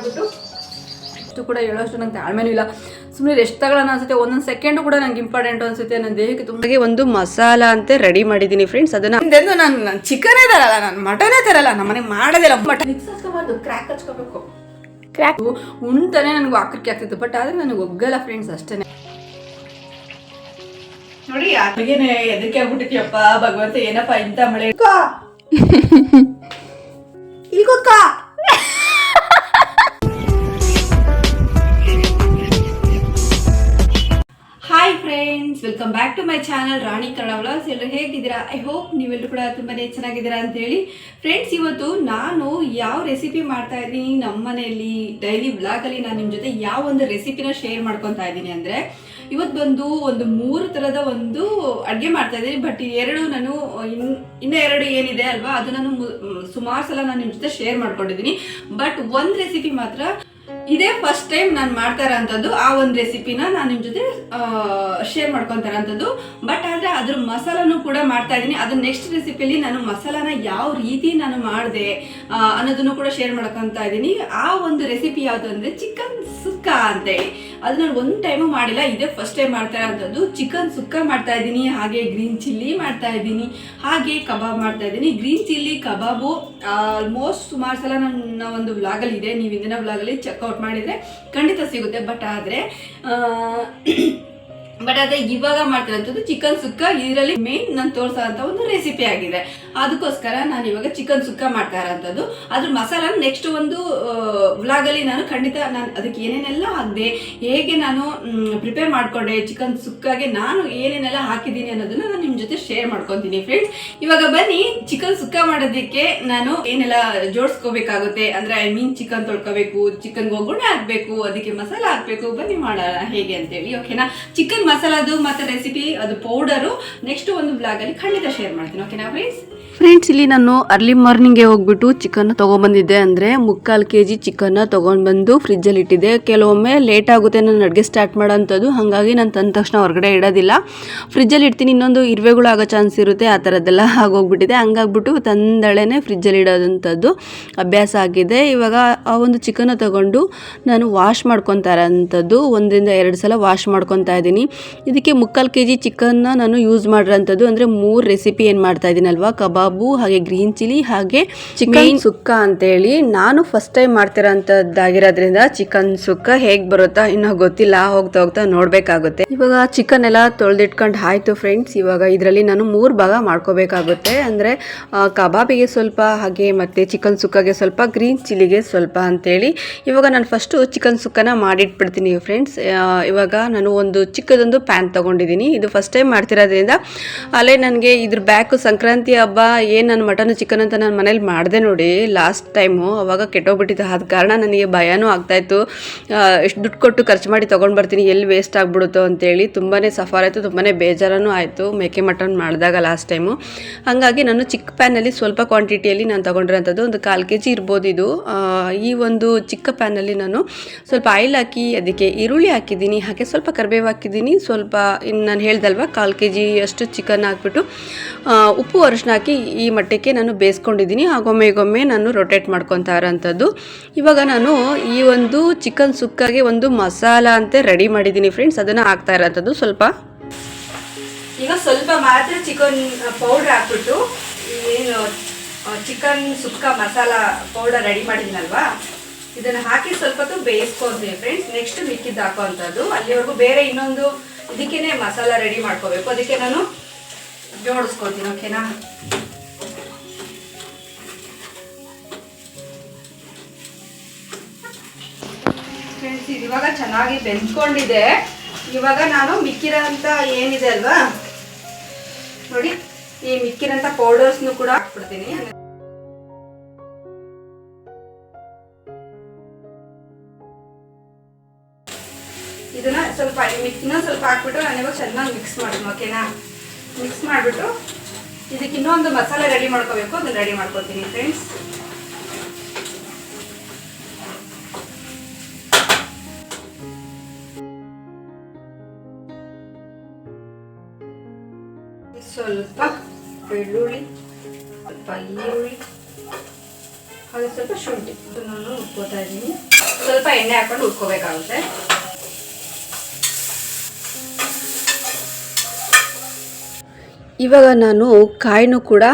ಮಾಡಿಬಿಟ್ಟು ಅಷ್ಟು ಕೂಡ ಹೇಳೋಷ್ಟು ನಂಗೆ ತಾಳ್ಮೆನೂ ಇಲ್ಲ. ಸುಮ್ಮನೆ ರೆಸ್ಟ್ ತಗೊಳ್ಳೋಣ ಅನ್ಸುತ್ತೆ. ಒಂದೊಂದು ಸೆಕೆಂಡು ಕೂಡ ನಂಗೆ ಇಂಪಾರ್ಟೆಂಟ್ ಅನ್ಸುತ್ತೆ. ನನ್ನ ದೇಹಕ್ಕೆ ತುಂಬ ಒಂದು ಮಸಾಲ ಅಂತ ರೆಡಿ ಮಾಡಿದ್ದೀನಿ ಫ್ರೆಂಡ್ಸ್ ಅದನ್ನ ನಾನು ನಾನು ಚಿಕನೇ ತರಲ್ಲ, ನಾನು ಮಟನೇ ತರಲ್ಲ ನಮ್ಮ ಮನೆ ಮಾಡೋದಿಲ್ಲ ಮಟನ್ ಮಿಕ್ಸ್ ಹಚ್ಕೋಬಾರ್ದು ಕ್ರ್ಯಾಕ್ ಹಚ್ಕೋಬೇಕು. ಕ್ರ್ಯಾಕ್ ಉಣ್ತಾನೆ ನನಗೆ ಆಕೃತಿ ಆಗ್ತಿತ್ತು. ಬಟ್ ಆದರೆ ನನಗೆ ಒಗ್ಗಲ್ಲ ಫ್ರೆಂಡ್ಸ್ ಅಷ್ಟೇ ನೋಡಿ ಅಲ್ಲಿಗೇನೆ ಎದಕ್ಕೆ ಆಗ್ಬಿಟ್ಟಿದ್ಯಪ್ಪ, ಭಗವಂತ ಏನಪ್ಪ ಇಂಥ ಮಳೆ. ಇಲ್ಲಿ hi friends welcome back to my channel Rani Kannada vlogs ಎಲ್ಲರೂ ಹೇಗಿದ್ದೀರಾ? ಐ ಹೋಪ್ ನೀವೆಲ್ಲರೂ ಕೂಡ ತುಂಬಾ ಚೆನ್ನಾಗಿದ್ದೀರಾ ಅಂತೇಳಿ. ಫ್ರೆಂಡ್ಸ್ ಇವತ್ತು ನಾನು ಯಾವ ರೆಸಿಪಿ ಮಾಡ್ತಾ ಇದ್ದೀನಿ? ನಮ್ಮ ಮನೆಯಲ್ಲಿ ಡೈಲಿ ಬ್ಲಾಗಲ್ಲಿ ನಾನು ನಿಮ್ಮ ಜೊತೆ ಯಾವ ಒಂದು ರೆಸಿಪಿನ ಶೇರ್ ಮಾಡ್ಕೊತಾ ಇದ್ದೀನಿ ಅಂದರೆ ಇವತ್ತು ಬಂದು ಒಂದು ಮೂರು ಥರದ ಒಂದು ಅಡುಗೆ ಮಾಡ್ತಾ ಇದ್ದೀನಿ. ಬಟ್ ಎರಡು ನಾನು, ಇನ್, ಇನ್ನೂ ಎರಡು ಏನಿದೆ ಅಲ್ವಾ ಅದು ನಾನು ಸುಮಾರು ಸಲ ನಾನು ನಿಮ್ಮ ಜೊತೆ ಶೇರ್ ಮಾಡ್ಕೊಂಡಿದ್ದೀನಿ. ಬಟ್ ಒಂದು ರೆಸಿಪಿ ಮಾತ್ರ ಇದೇ ಫಸ್ಟ್ ಟೈಮ್ ನಾನು ಮಾಡ್ತಾ ಇರೋಂಥದ್ದು ಆ ಒಂದು ರೆಸಿಪಿನ ನಾನು ನಿಮ್ಮ ಜೊತೆ ಶೇರ್ ಮಾಡ್ಕೊತಾ ಇರೋಂಥದ್ದು ಬಟ್ ಆದರೆ ಅದ್ರ ಮಸಾಲನೂ ಕೂಡ ಮಾಡ್ತಾ ಇದ್ದೀನಿ ಅದು ನೆಕ್ಸ್ಟ್ ರೆಸಿಪಿಯಲ್ಲಿ ನಾನು ಮಸಾಲಾನ ಯಾವ ರೀತಿ ನಾನು ಮಾಡಿದೆ ಅನ್ನೋದನ್ನು ಕೂಡ ಶೇರ್ ಮಾಡ್ಕೊತಾ ಇದ್ದೀನಿ ಆ ಒಂದು ರೆಸಿಪಿ ಯಾವುದು ಅಂದರೆ ಚಿಕನ್ ಸುಕ್ಕ ಅಂತೇಳಿ ಅದು ನಾನು ಒಂದು ಟೈಮು ಮಾಡಿಲ್ಲ, ಇದೇ ಫಸ್ಟ್ ಟೈಮ್ ಮಾಡ್ತಾ ಇರೋಂಥದ್ದು ಚಿಕನ್ ಸುಕ್ಕ ಮಾಡ್ತಾ ಇದ್ದೀನಿ ಹಾಗೆ ಗ್ರೀನ್ ಚಿಲ್ಲಿ ಮಾಡ್ತಾ ಇದ್ದೀನಿ ಹಾಗೆ ಕಬಾಬ್ ಮಾಡ್ತಾ ಇದ್ದೀನಿ ಗ್ರೀನ್ ಚಿಲ್ಲಿ ಕಬಾಬು ಆಲ್ಮೋಸ್ಟ್ ಸುಮಾರು ಸಲ ನನ್ನ ಒಂದು ವ್ಲಾಗಲ್ಲಿ ಇದೆ. ನೀವು ಇಂದಿನ ವ್ಲಾಗಲ್ಲಿ ಚೆಕ್ಔಟ್ ಮಾಡಿದರೆ ಖಂಡಿತ ಸಿಗುತ್ತೆ. ಬಟ್ ಆದರೆ ಬಟ್ ಅದೇ ಇವಾಗ ಮಾಡ್ತಿರೋಂಥದ್ದು ಚಿಕನ್ ಸುಕ್ಕ, ಇದರಲ್ಲಿ ಮೇನ್ ನಾನು ತೋರಿಸೋ ಒಂದು ರೆಸಿಪಿ ಆಗಿದೆ. ಅದಕ್ಕೋಸ್ಕರ ನಾನು ಇವಾಗ ಚಿಕನ್ ಸುಕ್ಕ ಮಾಡ್ತಾ ಇರೋಂಥದ್ದು. ಅದ್ರ ಮಸಾಲ ನೆಕ್ಸ್ಟ್ ಒಂದು ವ್ಲಾಗಲ್ಲಿ ನಾನು ಖಂಡಿತ ನಾನು ಅದಕ್ಕೆ ಏನೇನೆಲ್ಲ ಹಾಕಿದೆ, ಹೇಗೆ ನಾನು ಪ್ರಿಪೇರ್ ಮಾಡ್ಕೊಂಡೆ ಚಿಕನ್ ಸುಕ್ಕಾಗೆ ನಾನು ಏನೇನೆಲ್ಲ ಹಾಕಿದ್ದೀನಿ ಅನ್ನೋದನ್ನ ನಾನು ನಿಮ್ಮ ಜೊತೆ ಶೇರ್ ಮಾಡ್ಕೊತೀನಿ ಫ್ರೆಂಡ್ಸ್ ಇವಾಗ ಬನ್ನಿ ಚಿಕನ್ ಸುಕ್ಕ ಮಾಡೋದಕ್ಕೆ ನಾನು ಏನೆಲ್ಲ ಜೋಡಿಸ್ಕೋಬೇಕಾಗುತ್ತೆ? ಅಂದ್ರೆ ಐ ಮೀನ್ ಚಿಕನ್ ತೊಳ್ಕೋಬೇಕು ಚಿಕನ್ ಒಗ್ಗರಣೆ ಹಾಕಬೇಕು, ಅದಕ್ಕೆ ಮಸಾಲ ಹಾಕಬೇಕು, ಬನ್ನಿ ಮಾಡೋಣ ಹೇಗೆ ಅಂತೇಳಿ ಓಕೆನಾ ಚಿಕನ್ ಮಸಾಲದು ಮತ್ತೆ ರೆಸಿಪಿ ಅದು ಪೌಡರು ನೆಕ್ಸ್ಟ್ ಒಂದು ಬ್ಲಾಗಲ್ಲಿ ಖಂಡಿತ ಶೇರ್ ಮಾಡ್ತೀನಿ. ಓಕೆನಾ ಫ್ರೆಂಡ್ಸ್ ಫ್ರೆಂಡ್ಸ್, ಇಲ್ಲಿ ನಾನು ಅರ್ಲಿ ಮಾರ್ನಿಂಗ್ಗೆ ಹೋಗ್ಬಿಟ್ಟು ಚಿಕನ್ ತೊಗೊಂಬಂದಿದ್ದೆ ಅಂದರೆ ಮುಕ್ಕಾಲು ಕೆ ಜಿ ಚಿಕನ್ನ ತೊಗೊಂಡ್ಬಂದು ಫ್ರಿಜ್ಜಲ್ಲಿ ಇಟ್ಟಿದ್ದೆ. ಕೆಲವೊಮ್ಮೆ ಲೇಟ್ ಆಗುತ್ತೆ ನಾನು ಅಡುಗೆ ಸ್ಟಾರ್ಟ್ ಮಾಡೋಂಥದ್ದು ಹಾಗಾಗಿ ನಾನು ತಂದ ತಕ್ಷಣ ಹೊರಗಡೆ ಇಡೋದಿಲ್ಲ. ಫ್ರಿಜ್ಜಲ್ಲಿ ಇಡ್ತೀನಿ, ಇನ್ನೊಂದು ಇರುವೆಗಳು ಆಗೋ ಚಾನ್ಸ್ ಇರುತ್ತೆ, ಆ ಥರದ್ದೆಲ್ಲ ಆಗೋಗ್ಬಿಟ್ಟಿದೆ. ಹಂಗಾಗ್ಬಿಟ್ಟು ತಂದಳೆನೆ ಫ್ರಿಜ್ಜಲ್ಲಿ ಇಡೋದಂಥದ್ದು ಅಭ್ಯಾಸ ಆಗಿದೆ. ಇವಾಗ ಆ ಒಂದು ಚಿಕನ್ನ ತೊಗೊಂಡು ನಾನು ವಾಶ್ ಇರೋಂಥದ್ದು ಒಂದರಿಂದ ಎರಡು ಸಲ ವಾಶ್ ಮಾಡ್ಕೊತಾ ಇದ್ದೀನಿ. ಇದಕ್ಕೆ ಮುಕ್ಕಾಲು ಕೆ ಜಿ ಚಿಕನ್ನ ನಾನು ಯೂಸ್ ಮಾಡಿರೋಂಥದ್ದು ಅಂದರೆ ಮೂರು ರೆಸಿಪಿ ಏನು ಮಾಡ್ತಾ ಇದ್ದೀನಲ್ವಾ? ಕಬಾಬು ಹಾಗೆ ಗ್ರೀನ್ ಚಿಲ್ಲಿ ಹಾಗೆ ಚಿಕನ್ ಸುಕ್ಕ ಅಂತೇಳಿ ನಾನು ಫಸ್ಟ್ ಟೈಮ್ ಮಾಡ್ತಿರೋಂಥದ್ದಾಗಿರೋದ್ರಿಂದ ಚಿಕನ್ ಸುಕ್ಕ ಹೇಗೆ ಬರುತ್ತಾ ಇನ್ನೂ ಗೊತ್ತಿಲ್ಲ ಹೋಗ್ತಾ ಹೋಗ್ತಾ ನೋಡಬೇಕಾಗುತ್ತೆ. ಇವಾಗ ಚಿಕನ್ ಎಲ್ಲ ತೊಳೆದಿಟ್ಕೊಂಡು ಆಯ್ತು ಫ್ರೆಂಡ್ಸ್ ಇವಾಗ ಇದರಲ್ಲಿ ನಾನು ಮೂರು ಭಾಗ ಮಾಡ್ಕೋಬೇಕಾಗುತ್ತೆ. ಅಂದರೆ ಕಬಾಬಿಗೆ ಸ್ವಲ್ಪ ಹಾಗೆ ಮತ್ತು ಚಿಕನ್ ಸುಕ್ಕಗೆ ಸ್ವಲ್ಪ ಗ್ರೀನ್ ಚಿಲ್ಲಿಗೆ ಸ್ವಲ್ಪ ಅಂತೇಳಿ. ಇವಾಗ ನಾನು ಫಸ್ಟು ಚಿಕನ್ ಸುಕ್ಕನ ಮಾಡಿಟ್ಬಿಡ್ತೀನಿ ಫ್ರೆಂಡ್ಸ್ ಇವಾಗ ನಾನು ಒಂದು ಚಿಕ್ಕದೊಂದು ಪ್ಯಾನ್ ತಗೊಂಡಿದ್ದೀನಿ. ಇದು ಫಸ್ಟ್ ಟೈಮ್ ಮಾಡ್ತಿರೋದ್ರಿಂದ ಅಲ್ಲೇ ನನಗೆ ಇದ್ರ ಬ್ಯಾಕು ಸಂಕ್ರಾಂತಿ ಹಬ್ಬ ಏನು ನಾನು ಮಟನ್ ಚಿಕನ್ ಅಂತ ನಾನು ಮನೇಲಿ ಮಾಡಿದೆ ನೋಡಿ ಲಾಸ್ಟ್ ಟೈಮು ಅವಾಗ ಕೆಟ್ಟೋಗ್ಬಿಟ್ಟಿತ್ತು. ಆದ ಕಾರಣ ನನಗೆ ಭಯನೂ ಆಗ್ತಾಯಿತ್ತು. ಎಷ್ಟು ದುಡ್ಡು ಕೊಟ್ಟು ಖರ್ಚು ಮಾಡಿ ತೊಗೊಂಡು ಬರ್ತೀನಿ, ಎಲ್ಲಿ ವೇಸ್ಟ್ ಆಗಿಬಿಡುತ್ತೋ ಅಂತೇಳಿ ತುಂಬಾ ಸಫರ್ ಆಯಿತು ತುಂಬಾ ಬೇಜಾರನೂ ಆಯಿತು ಮೇಕೆ ಮಟನ್ ಮಾಡಿದಾಗ ಲಾಸ್ಟ್ ಟೈಮು ಹಾಗಾಗಿ ನಾನು ಚಿಕ್ಕ ಪ್ಯಾನಲ್ಲಿ ಸ್ವಲ್ಪ ಕ್ವಾಂಟಿಟಿಯಲ್ಲಿ ನಾನು ತೊಗೊಂಡಿರೋಂಥದ್ದು, ಒಂದು ಕಾಲು ಕೆ ಜಿ ಇರ್ಬೋದು ಇದು. ಈ ಒಂದು ಚಿಕ್ಕ ಪ್ಯಾನಲ್ಲಿ ನಾನು ಸ್ವಲ್ಪ ಆಯಿಲ್ ಹಾಕಿ, ಅದಕ್ಕೆ ಈರುಳ್ಳಿ ಹಾಕಿದ್ದೀನಿ, ಹಾಗೆ ಸ್ವಲ್ಪ ಕರಿಬೇವು ಹಾಕಿದ್ದೀನಿ. ಸ್ವಲ್ಪ ಇನ್ನು ನಾನು ಹೇಳ್ದಲ್ವ, ಕಾಲು ಕೆ ಜಿ ಅಷ್ಟು ಚಿಕನ್ ಹಾಕ್ಬಿಟ್ಟು ಉಪ್ಪು ಅರಿಶಿನ ಹಾಕಿ ಈ ಮಟ್ಟಕ್ಕೆ ನಾನು ಬೇಯಿಸ್ಕೊಂಡಿದ್ದೀನಿ ಆಗೊಮ್ಮೆಗೊಮ್ಮೆ ನಾನು ರೊಟೇಟ್ ಮಾಡ್ಕೊತಾ ಇರೋಂಥದ್ದು. ಇವಾಗ ನಾನು ಈ ಒಂದು ಚಿಕನ್ ಸುಕ್ಕಾಗೆ ಒಂದು ಮಸಾಲ ಅಂತ ರೆಡಿ ಮಾಡಿದ್ದೀನಿ ಫ್ರೆಂಡ್ಸ್ ಅದನ್ನು ಹಾಕ್ತಾ ಇರೋಂಥದ್ದು ಸ್ವಲ್ಪ. ಈಗ ಸ್ವಲ್ಪ ಮಾತ್ರ ಚಿಕನ್ ಪೌಡರ್ ಹಾಕ್ಬಿಟ್ಟು ಏನು chicken sukka masala powder ready ಮಾಡಿದ್ನಲ್ವಾ? ಇದನ್ನು ಹಾಕಿ ಸ್ವಲ್ಪ ಹೊತ್ತು ಫ್ರೆಂಡ್ಸ್ ನೆಕ್ಸ್ಟ್ ಮಿಕ್ಕಿದ್ದು ಹಾಕೋವಂಥದ್ದು. ಅಲ್ಲಿವರೆಗೂ ಬೇರೆ ಇನ್ನೊಂದು ಇದಕ್ಕೇನೆ ಮಸಾಲ ರೆಡಿ ಮಾಡ್ಕೋಬೇಕು. ಅದಕ್ಕೆ ನಾನು ಜೋಡಿಸ್ಕೊತೀನಿ ಓಕೆನಾ ಇದು ಇವಾಗ ಚೆನ್ನಾಗಿ ಬೆಂದ್ಕೊಂಡಿದೆ. ಇವಾಗ ನಾನು ಮಿಕ್ಕಿರೋಂಥ ಏನಿದೆ ಅಲ್ವಾ? ನೋಡಿ, ಈ ಮಿಕ್ಕಿರೋಂಥ ಪೌಡರ್ಸ್ನು ಕೂಡ ಹಾಕ್ಬಿಡ್ತೀನಿ. ಇದನ್ನ ಸ್ವಲ್ಪ ಮಿಕ್ಕಿನ ಸ್ವಲ್ಪ ಹಾಕ್ಬಿಟ್ಟು ನಾನು ಇವಾಗ ಚೆನ್ನಾಗಿ ಮಿಕ್ಸ್ ಮಾಡ್ತೀನಿ ಓಕೆನಾ ಮಿಕ್ಸ್ ಮಾಡಿಬಿಟ್ಟು ಇದಕ್ಕೆ ಇನ್ನೊಂದು ಮಸಾಲೆ ರೆಡಿ ಮಾಡ್ಕೋಬೇಕು. ಅದನ್ನ ರೆಡಿ ಮಾಡ್ಕೊತೀನಿ ಫ್ರೆಂಡ್ಸ್ ಸ್ವಲ್ಪ ಬೆಳ್ಳುಳ್ಳಿ, ಸ್ವಲ್ಪ ಈರುಳ್ಳಿ, ಹಾಗೆ ಸ್ವಲ್ಪ ಶುಂಠಿ. ಇದನ್ನು ಉಟ್ಕೋತಾ ಇದ್ದೀನಿ. ಸ್ವಲ್ಪ ಎಣ್ಣೆ ಹಾಕೊಂಡು ಉಟ್ಕೋಬೇಕಾಗುತ್ತೆ. ಇವಾಗ ನಾನು ಕಾಯಿನೂ ಕೂಡ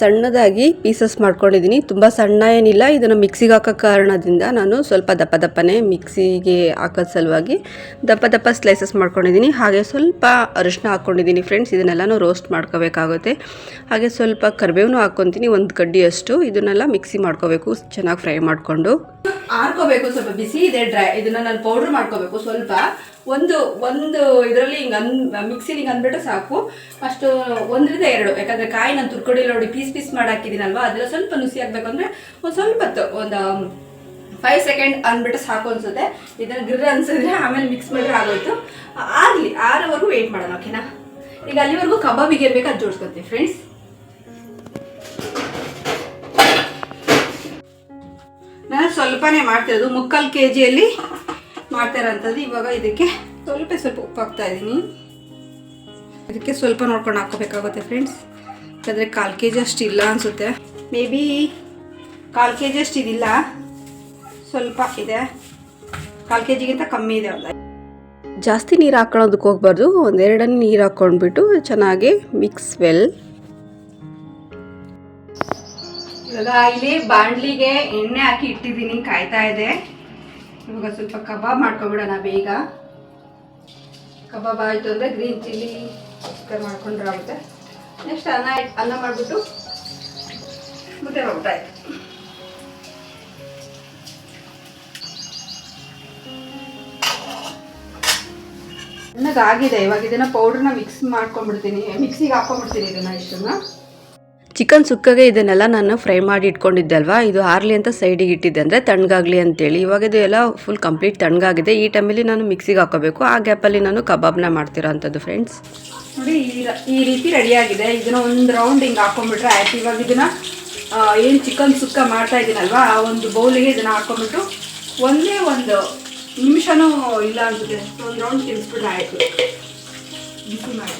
ಸಣ್ಣದಾಗಿ ಪೀಸಸ್ ಮಾಡ್ಕೊಂಡಿದ್ದೀನಿ. ತುಂಬ ಸಣ್ಣ ಏನಿಲ್ಲ, ಇದನ್ನು ಮಿಕ್ಸಿಗೆ ಹಾಕೋ ಕಾರಣದಿಂದ ನಾನು ಸ್ವಲ್ಪ ದಪ್ಪ ದಪ್ಪನೇ ಮಿಕ್ಸಿಗೆ ಹಾಕೋದ್ ಸಲುವಾಗಿ ದಪ್ಪ ದಪ್ಪ ಸ್ಲೈಸಸ್ ಮಾಡ್ಕೊಂಡಿದ್ದೀನಿ. ಹಾಗೆ ಸ್ವಲ್ಪ ಅರಿಶಿನ ಹಾಕ್ಕೊಂಡಿದ್ದೀನಿ ಫ್ರೆಂಡ್ಸ್ ಇದನ್ನೆಲ್ಲನೂ ರೋಸ್ಟ್ ಮಾಡ್ಕೋಬೇಕಾಗುತ್ತೆ. ಹಾಗೆ ಸ್ವಲ್ಪ ಕರಿಬೇವನು ಹಾಕ್ಕೊತೀನಿ, ಒಂದು ಕಡ್ಡಿಯಷ್ಟು. ಇದನ್ನೆಲ್ಲ ಮಿಕ್ಸಿ ಮಾಡ್ಕೋಬೇಕು, ಚೆನ್ನಾಗಿ ಫ್ರೈ ಮಾಡಿಕೊಂಡು. ಆರ್ಕೋಬೇಕು ಸ್ವಲ್ಪ ಬಿಸಿ ಇದೆ ಡ್ರೈ ಇದನ್ನ ನಾನು ಪೌಡರ್ ಮಾಡ್ಕೋಬೇಕು ಸ್ವಲ್ಪ. ಒಂದು ಒಂದು ಇದರಲ್ಲಿ ಹಿಂಗೆ ಅನ್ ಮಿಕ್ಸಿಲಿ ಹಿಂಗೆ ಅಂದ್ಬಿಟ್ಟು ಸಾಕು. ಅಷ್ಟು ಒಂದರಿಂದ ಎರಡು. ಯಾಕಂದರೆ ಕಾಯಿ ನಾನು ತುರ್ಕೊಡಿ ನೋಡಿ ಪೀಸ್ ಪೀಸ್ ಮಾಡಿ ಅದರಲ್ಲಿ ಸ್ವಲ್ಪ ನುಸಿ ಆಗ್ಬೇಕು ಅಂದರೆ ಒಂದು ಸ್ವಲ್ಪ ಒಂದು ಫೈವ್ ಸೆಕೆಂಡ್ ಅಂದ್ಬಿಟ್ಟು ಸಾಕು ಅನಿಸುತ್ತೆ. ಇದನ್ನ ಗಿರ್ರ ಅನ್ಸಿದ್ರೆ ಆಮೇಲೆ ಮಿಕ್ಸ್ ಮಾಡಿದ್ರೆ ಆಗೋಯ್ತು. ಆಗಲಿ, ಆರವರೆಗೂ ವೆಯ್ಟ್ ಮಾಡೋಣ ಓಕೆನಾ ಈಗ ಅಲ್ಲಿವರೆಗೂ ಕಬಾಬಿಗೆ ಇರಬೇಕು ಅದು ಜೋಡಿಸ್ಕೊತೀವಿ ಫ್ರೆಂಡ್ಸ್ ನಾನು ಸ್ವಲ್ಪನೇ ಮಾಡ್ತಿರೋದು ಮುಕ್ಕಾಲು ಕೆ ಜಿಯಲ್ಲಿ ಮಾಡ್ತಾ ಇರೋಂಥದ್ದು ಇವಾಗ ಇದಕ್ಕೆ ಸ್ವಲ್ಪ ಸ್ವಲ್ಪ ಉಪ್ಪು ಹಾಕ್ತಾ ಇದ್ದೀನಿ. ಇದಕ್ಕೆ ಸ್ವಲ್ಪ ನೋಡ್ಕೊಂಡು ಹಾಕೋಬೇಕಾಗುತ್ತೆ ಫ್ರೆಂಡ್ಸ್ ಯಾಕಂದರೆ ಕಾಲು ಕೆ ಜಿ ಅಷ್ಟು ಇಲ್ಲ ಅನಿಸುತ್ತೆ. ಮೇ ಬಿ ಕಾಲು ಕೆ ಜಿ ಅಷ್ಟು ಇದಿಲ್ಲ. ಸ್ವಲ್ಪ ಇದೆ. ಕಾಲು ಕೆ ಜಿಗಿಂತ ಕಮ್ಮಿ ಇದೆ ಅಲ್ಲ ಜಾಸ್ತಿ ನೀರು ಹಾಕೊಳ್ಳೋದಕ್ಕೆ ಹೋಗ್ಬಾರ್ದು. ಒಂದೆರಡನ್ನು ನೀರು ಹಾಕ್ಕೊಂಡ್ಬಿಟ್ಟು ಚೆನ್ನಾಗಿ ಮಿಕ್ಸ್ ವೆಲ್ ಇವಾಗ ಇಲ್ಲಿ ಬಾಣಲಿಗೆ ಎಣ್ಣೆ ಹಾಕಿ ಇಟ್ಟಿದ್ದೀನಿ ಕಾಯ್ತಾ ಇದೆ. ಇವಾಗ ಸ್ವಲ್ಪ ಕಬಾಬ್ ಮಾಡ್ಕೊಬಿಡೋಣ ಬೇಗ. ಕಬಾಬ್ ಆಯಿತು ಅಂದರೆ ಗ್ರೀನ್ ಚಿಲ್ಲಿ ಚಿಕನ್ ಮಾಡ್ಕೊಂಡ್ರೆ ಆಗುತ್ತೆ. ನೆಕ್ಸ್ಟ್ ಅನ್ನ ಅನ್ನ ಮಾಡಿಬಿಟ್ಟು ಮುದ್ದೆ ಮಾಡ್ಬಿಟ್ಟಾಯ್ತು ಆಗಿದೆ ಇವಾಗ ಇದನ್ನ ಪೌಡ್ರನ್ನ ಮಿಕ್ಸ್ ಮಾಡ್ಕೊಂಡ್ಬಿಡ್ತೀನಿ. ಮಿಕ್ಸಿಗೆ ಹಾಕೊಂಡ್ಬಿಡ್ತೀನಿ ಇದನ್ನ ಇಷ್ಟನ್ನ. ಚಿಕನ್ ಸುಕ್ಕಗೆ ಇದನ್ನೆಲ್ಲ ನಾನು ಫ್ರೈ ಮಾಡಿ ಇಟ್ಕೊಂಡಿದ್ದೆ ಅಲ್ವಾ? ಇದು ಆರ್ಲಿ ಅಂತ ಸೈಡಿಗೆ ಇಟ್ಟಿದ್ದೆ ಅಂದರೆ ತಣ್ಣಗಾಗಲಿ ಅಂತೇಳಿ. ಇವಾಗ ಇದು ಎಲ್ಲ ಫುಲ್ ಕಂಪ್ಲೀಟ್ ತಣ್ಣಗಾಗಿದೆ. ಈ ಟೈಮಲ್ಲಿ ನಾನು ಮಿಕ್ಸಿಗೆ ಹಾಕೋಬೇಕು. ಆ ಗ್ಯಾಪಲ್ಲಿ ನಾನು ಕಬಾಬ್ನ ಮಾಡ್ತಿರೋ ಅಂಥದ್ದು ಫ್ರೆಂಡ್ಸ್ ನೋಡಿ, ಈ ರೀತಿ ರೆಡಿ ಆಗಿದೆ. ಇದನ್ನ ಒಂದು ರೌಂಡ್ ಹಿಂಗೆ ಹಾಕೊಂಡ್ಬಿಟ್ರೆ ಆಯ್ತು. ಇವಾಗ ಇದನ್ನ ಏನು ಚಿಕನ್ ಸುಕ್ಕ ಮಾಡ್ತಾ ಇದ್ದೀನಲ್ವಾ ಆ ಒಂದು ಬೌಲಿಗೆ ಇದನ್ನು ಹಾಕೊಂಡ್ಬಿಟ್ಟು ಒಂದೇ ಒಂದು ನಿಮಿಷನೂ ಇಲ್ಲ ಅನ್ಸುತ್ತೆ ಒಂದು ರೌಂಡ್ ತಿನ್ಸ್ಬಿಟ್ರೆ ಆಯಿತು. ಬಿಸಿ ಮಾಡಿ.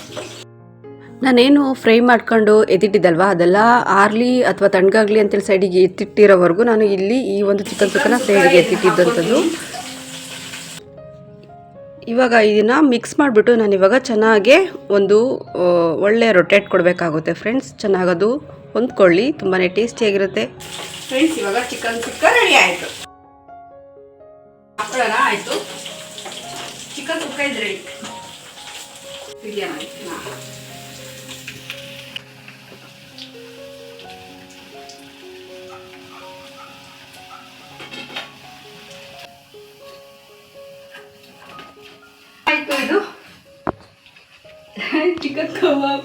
ನಾನೇನು ಫ್ರೈ ಮಾಡ್ಕೊಂಡು ಎದಿಟ್ಟಿದ್ದಲ್ವಾ ಅದೆಲ್ಲ ಆರ್ಲಿ ಅಥವಾ ತಣ್ಣಗಾಗಲಿ ಅಂತೇಳಿ ಸೈಡಿಗೆ ಎತ್ತಿಟ್ಟಿರೋವರೆಗೂ ನಾನು ಇಲ್ಲಿ ಈ ಒಂದು ಚಿಕನ್ ಸುಕ್ಕನ ಸೈಡಿಗೆ ಎತ್ತಿಟ್ಟಿದ್ದಂಥದ್ದು. ಇವಾಗ ಇದನ್ನು ಮಿಕ್ಸ್ ಮಾಡಿಬಿಟ್ಟು ನಾನು ಇವಾಗ ಚೆನ್ನಾಗೆ ಒಂದು ಒಳ್ಳೆಯ ಒಳ್ಳೆ ರೊಟೇಟ್ ಕೊಡಬೇಕಾಗುತ್ತೆ ಫ್ರೆಂಡ್ಸ್ ಚೆನ್ನಾಗದು ಹೊಂದ್ಕೊಳ್ಳಿ ತುಂಬಾ ಟೇಸ್ಟಿಯಾಗಿರುತ್ತೆ ಫ್ರೆಂಡ್ಸ್ ಇವಾಗ ಚಿಕನ್ ಸುಕ್ಕ ರೆಡಿ ಆಯಿತು. ಆಯಿತು. Chicken sukka chicken kebab.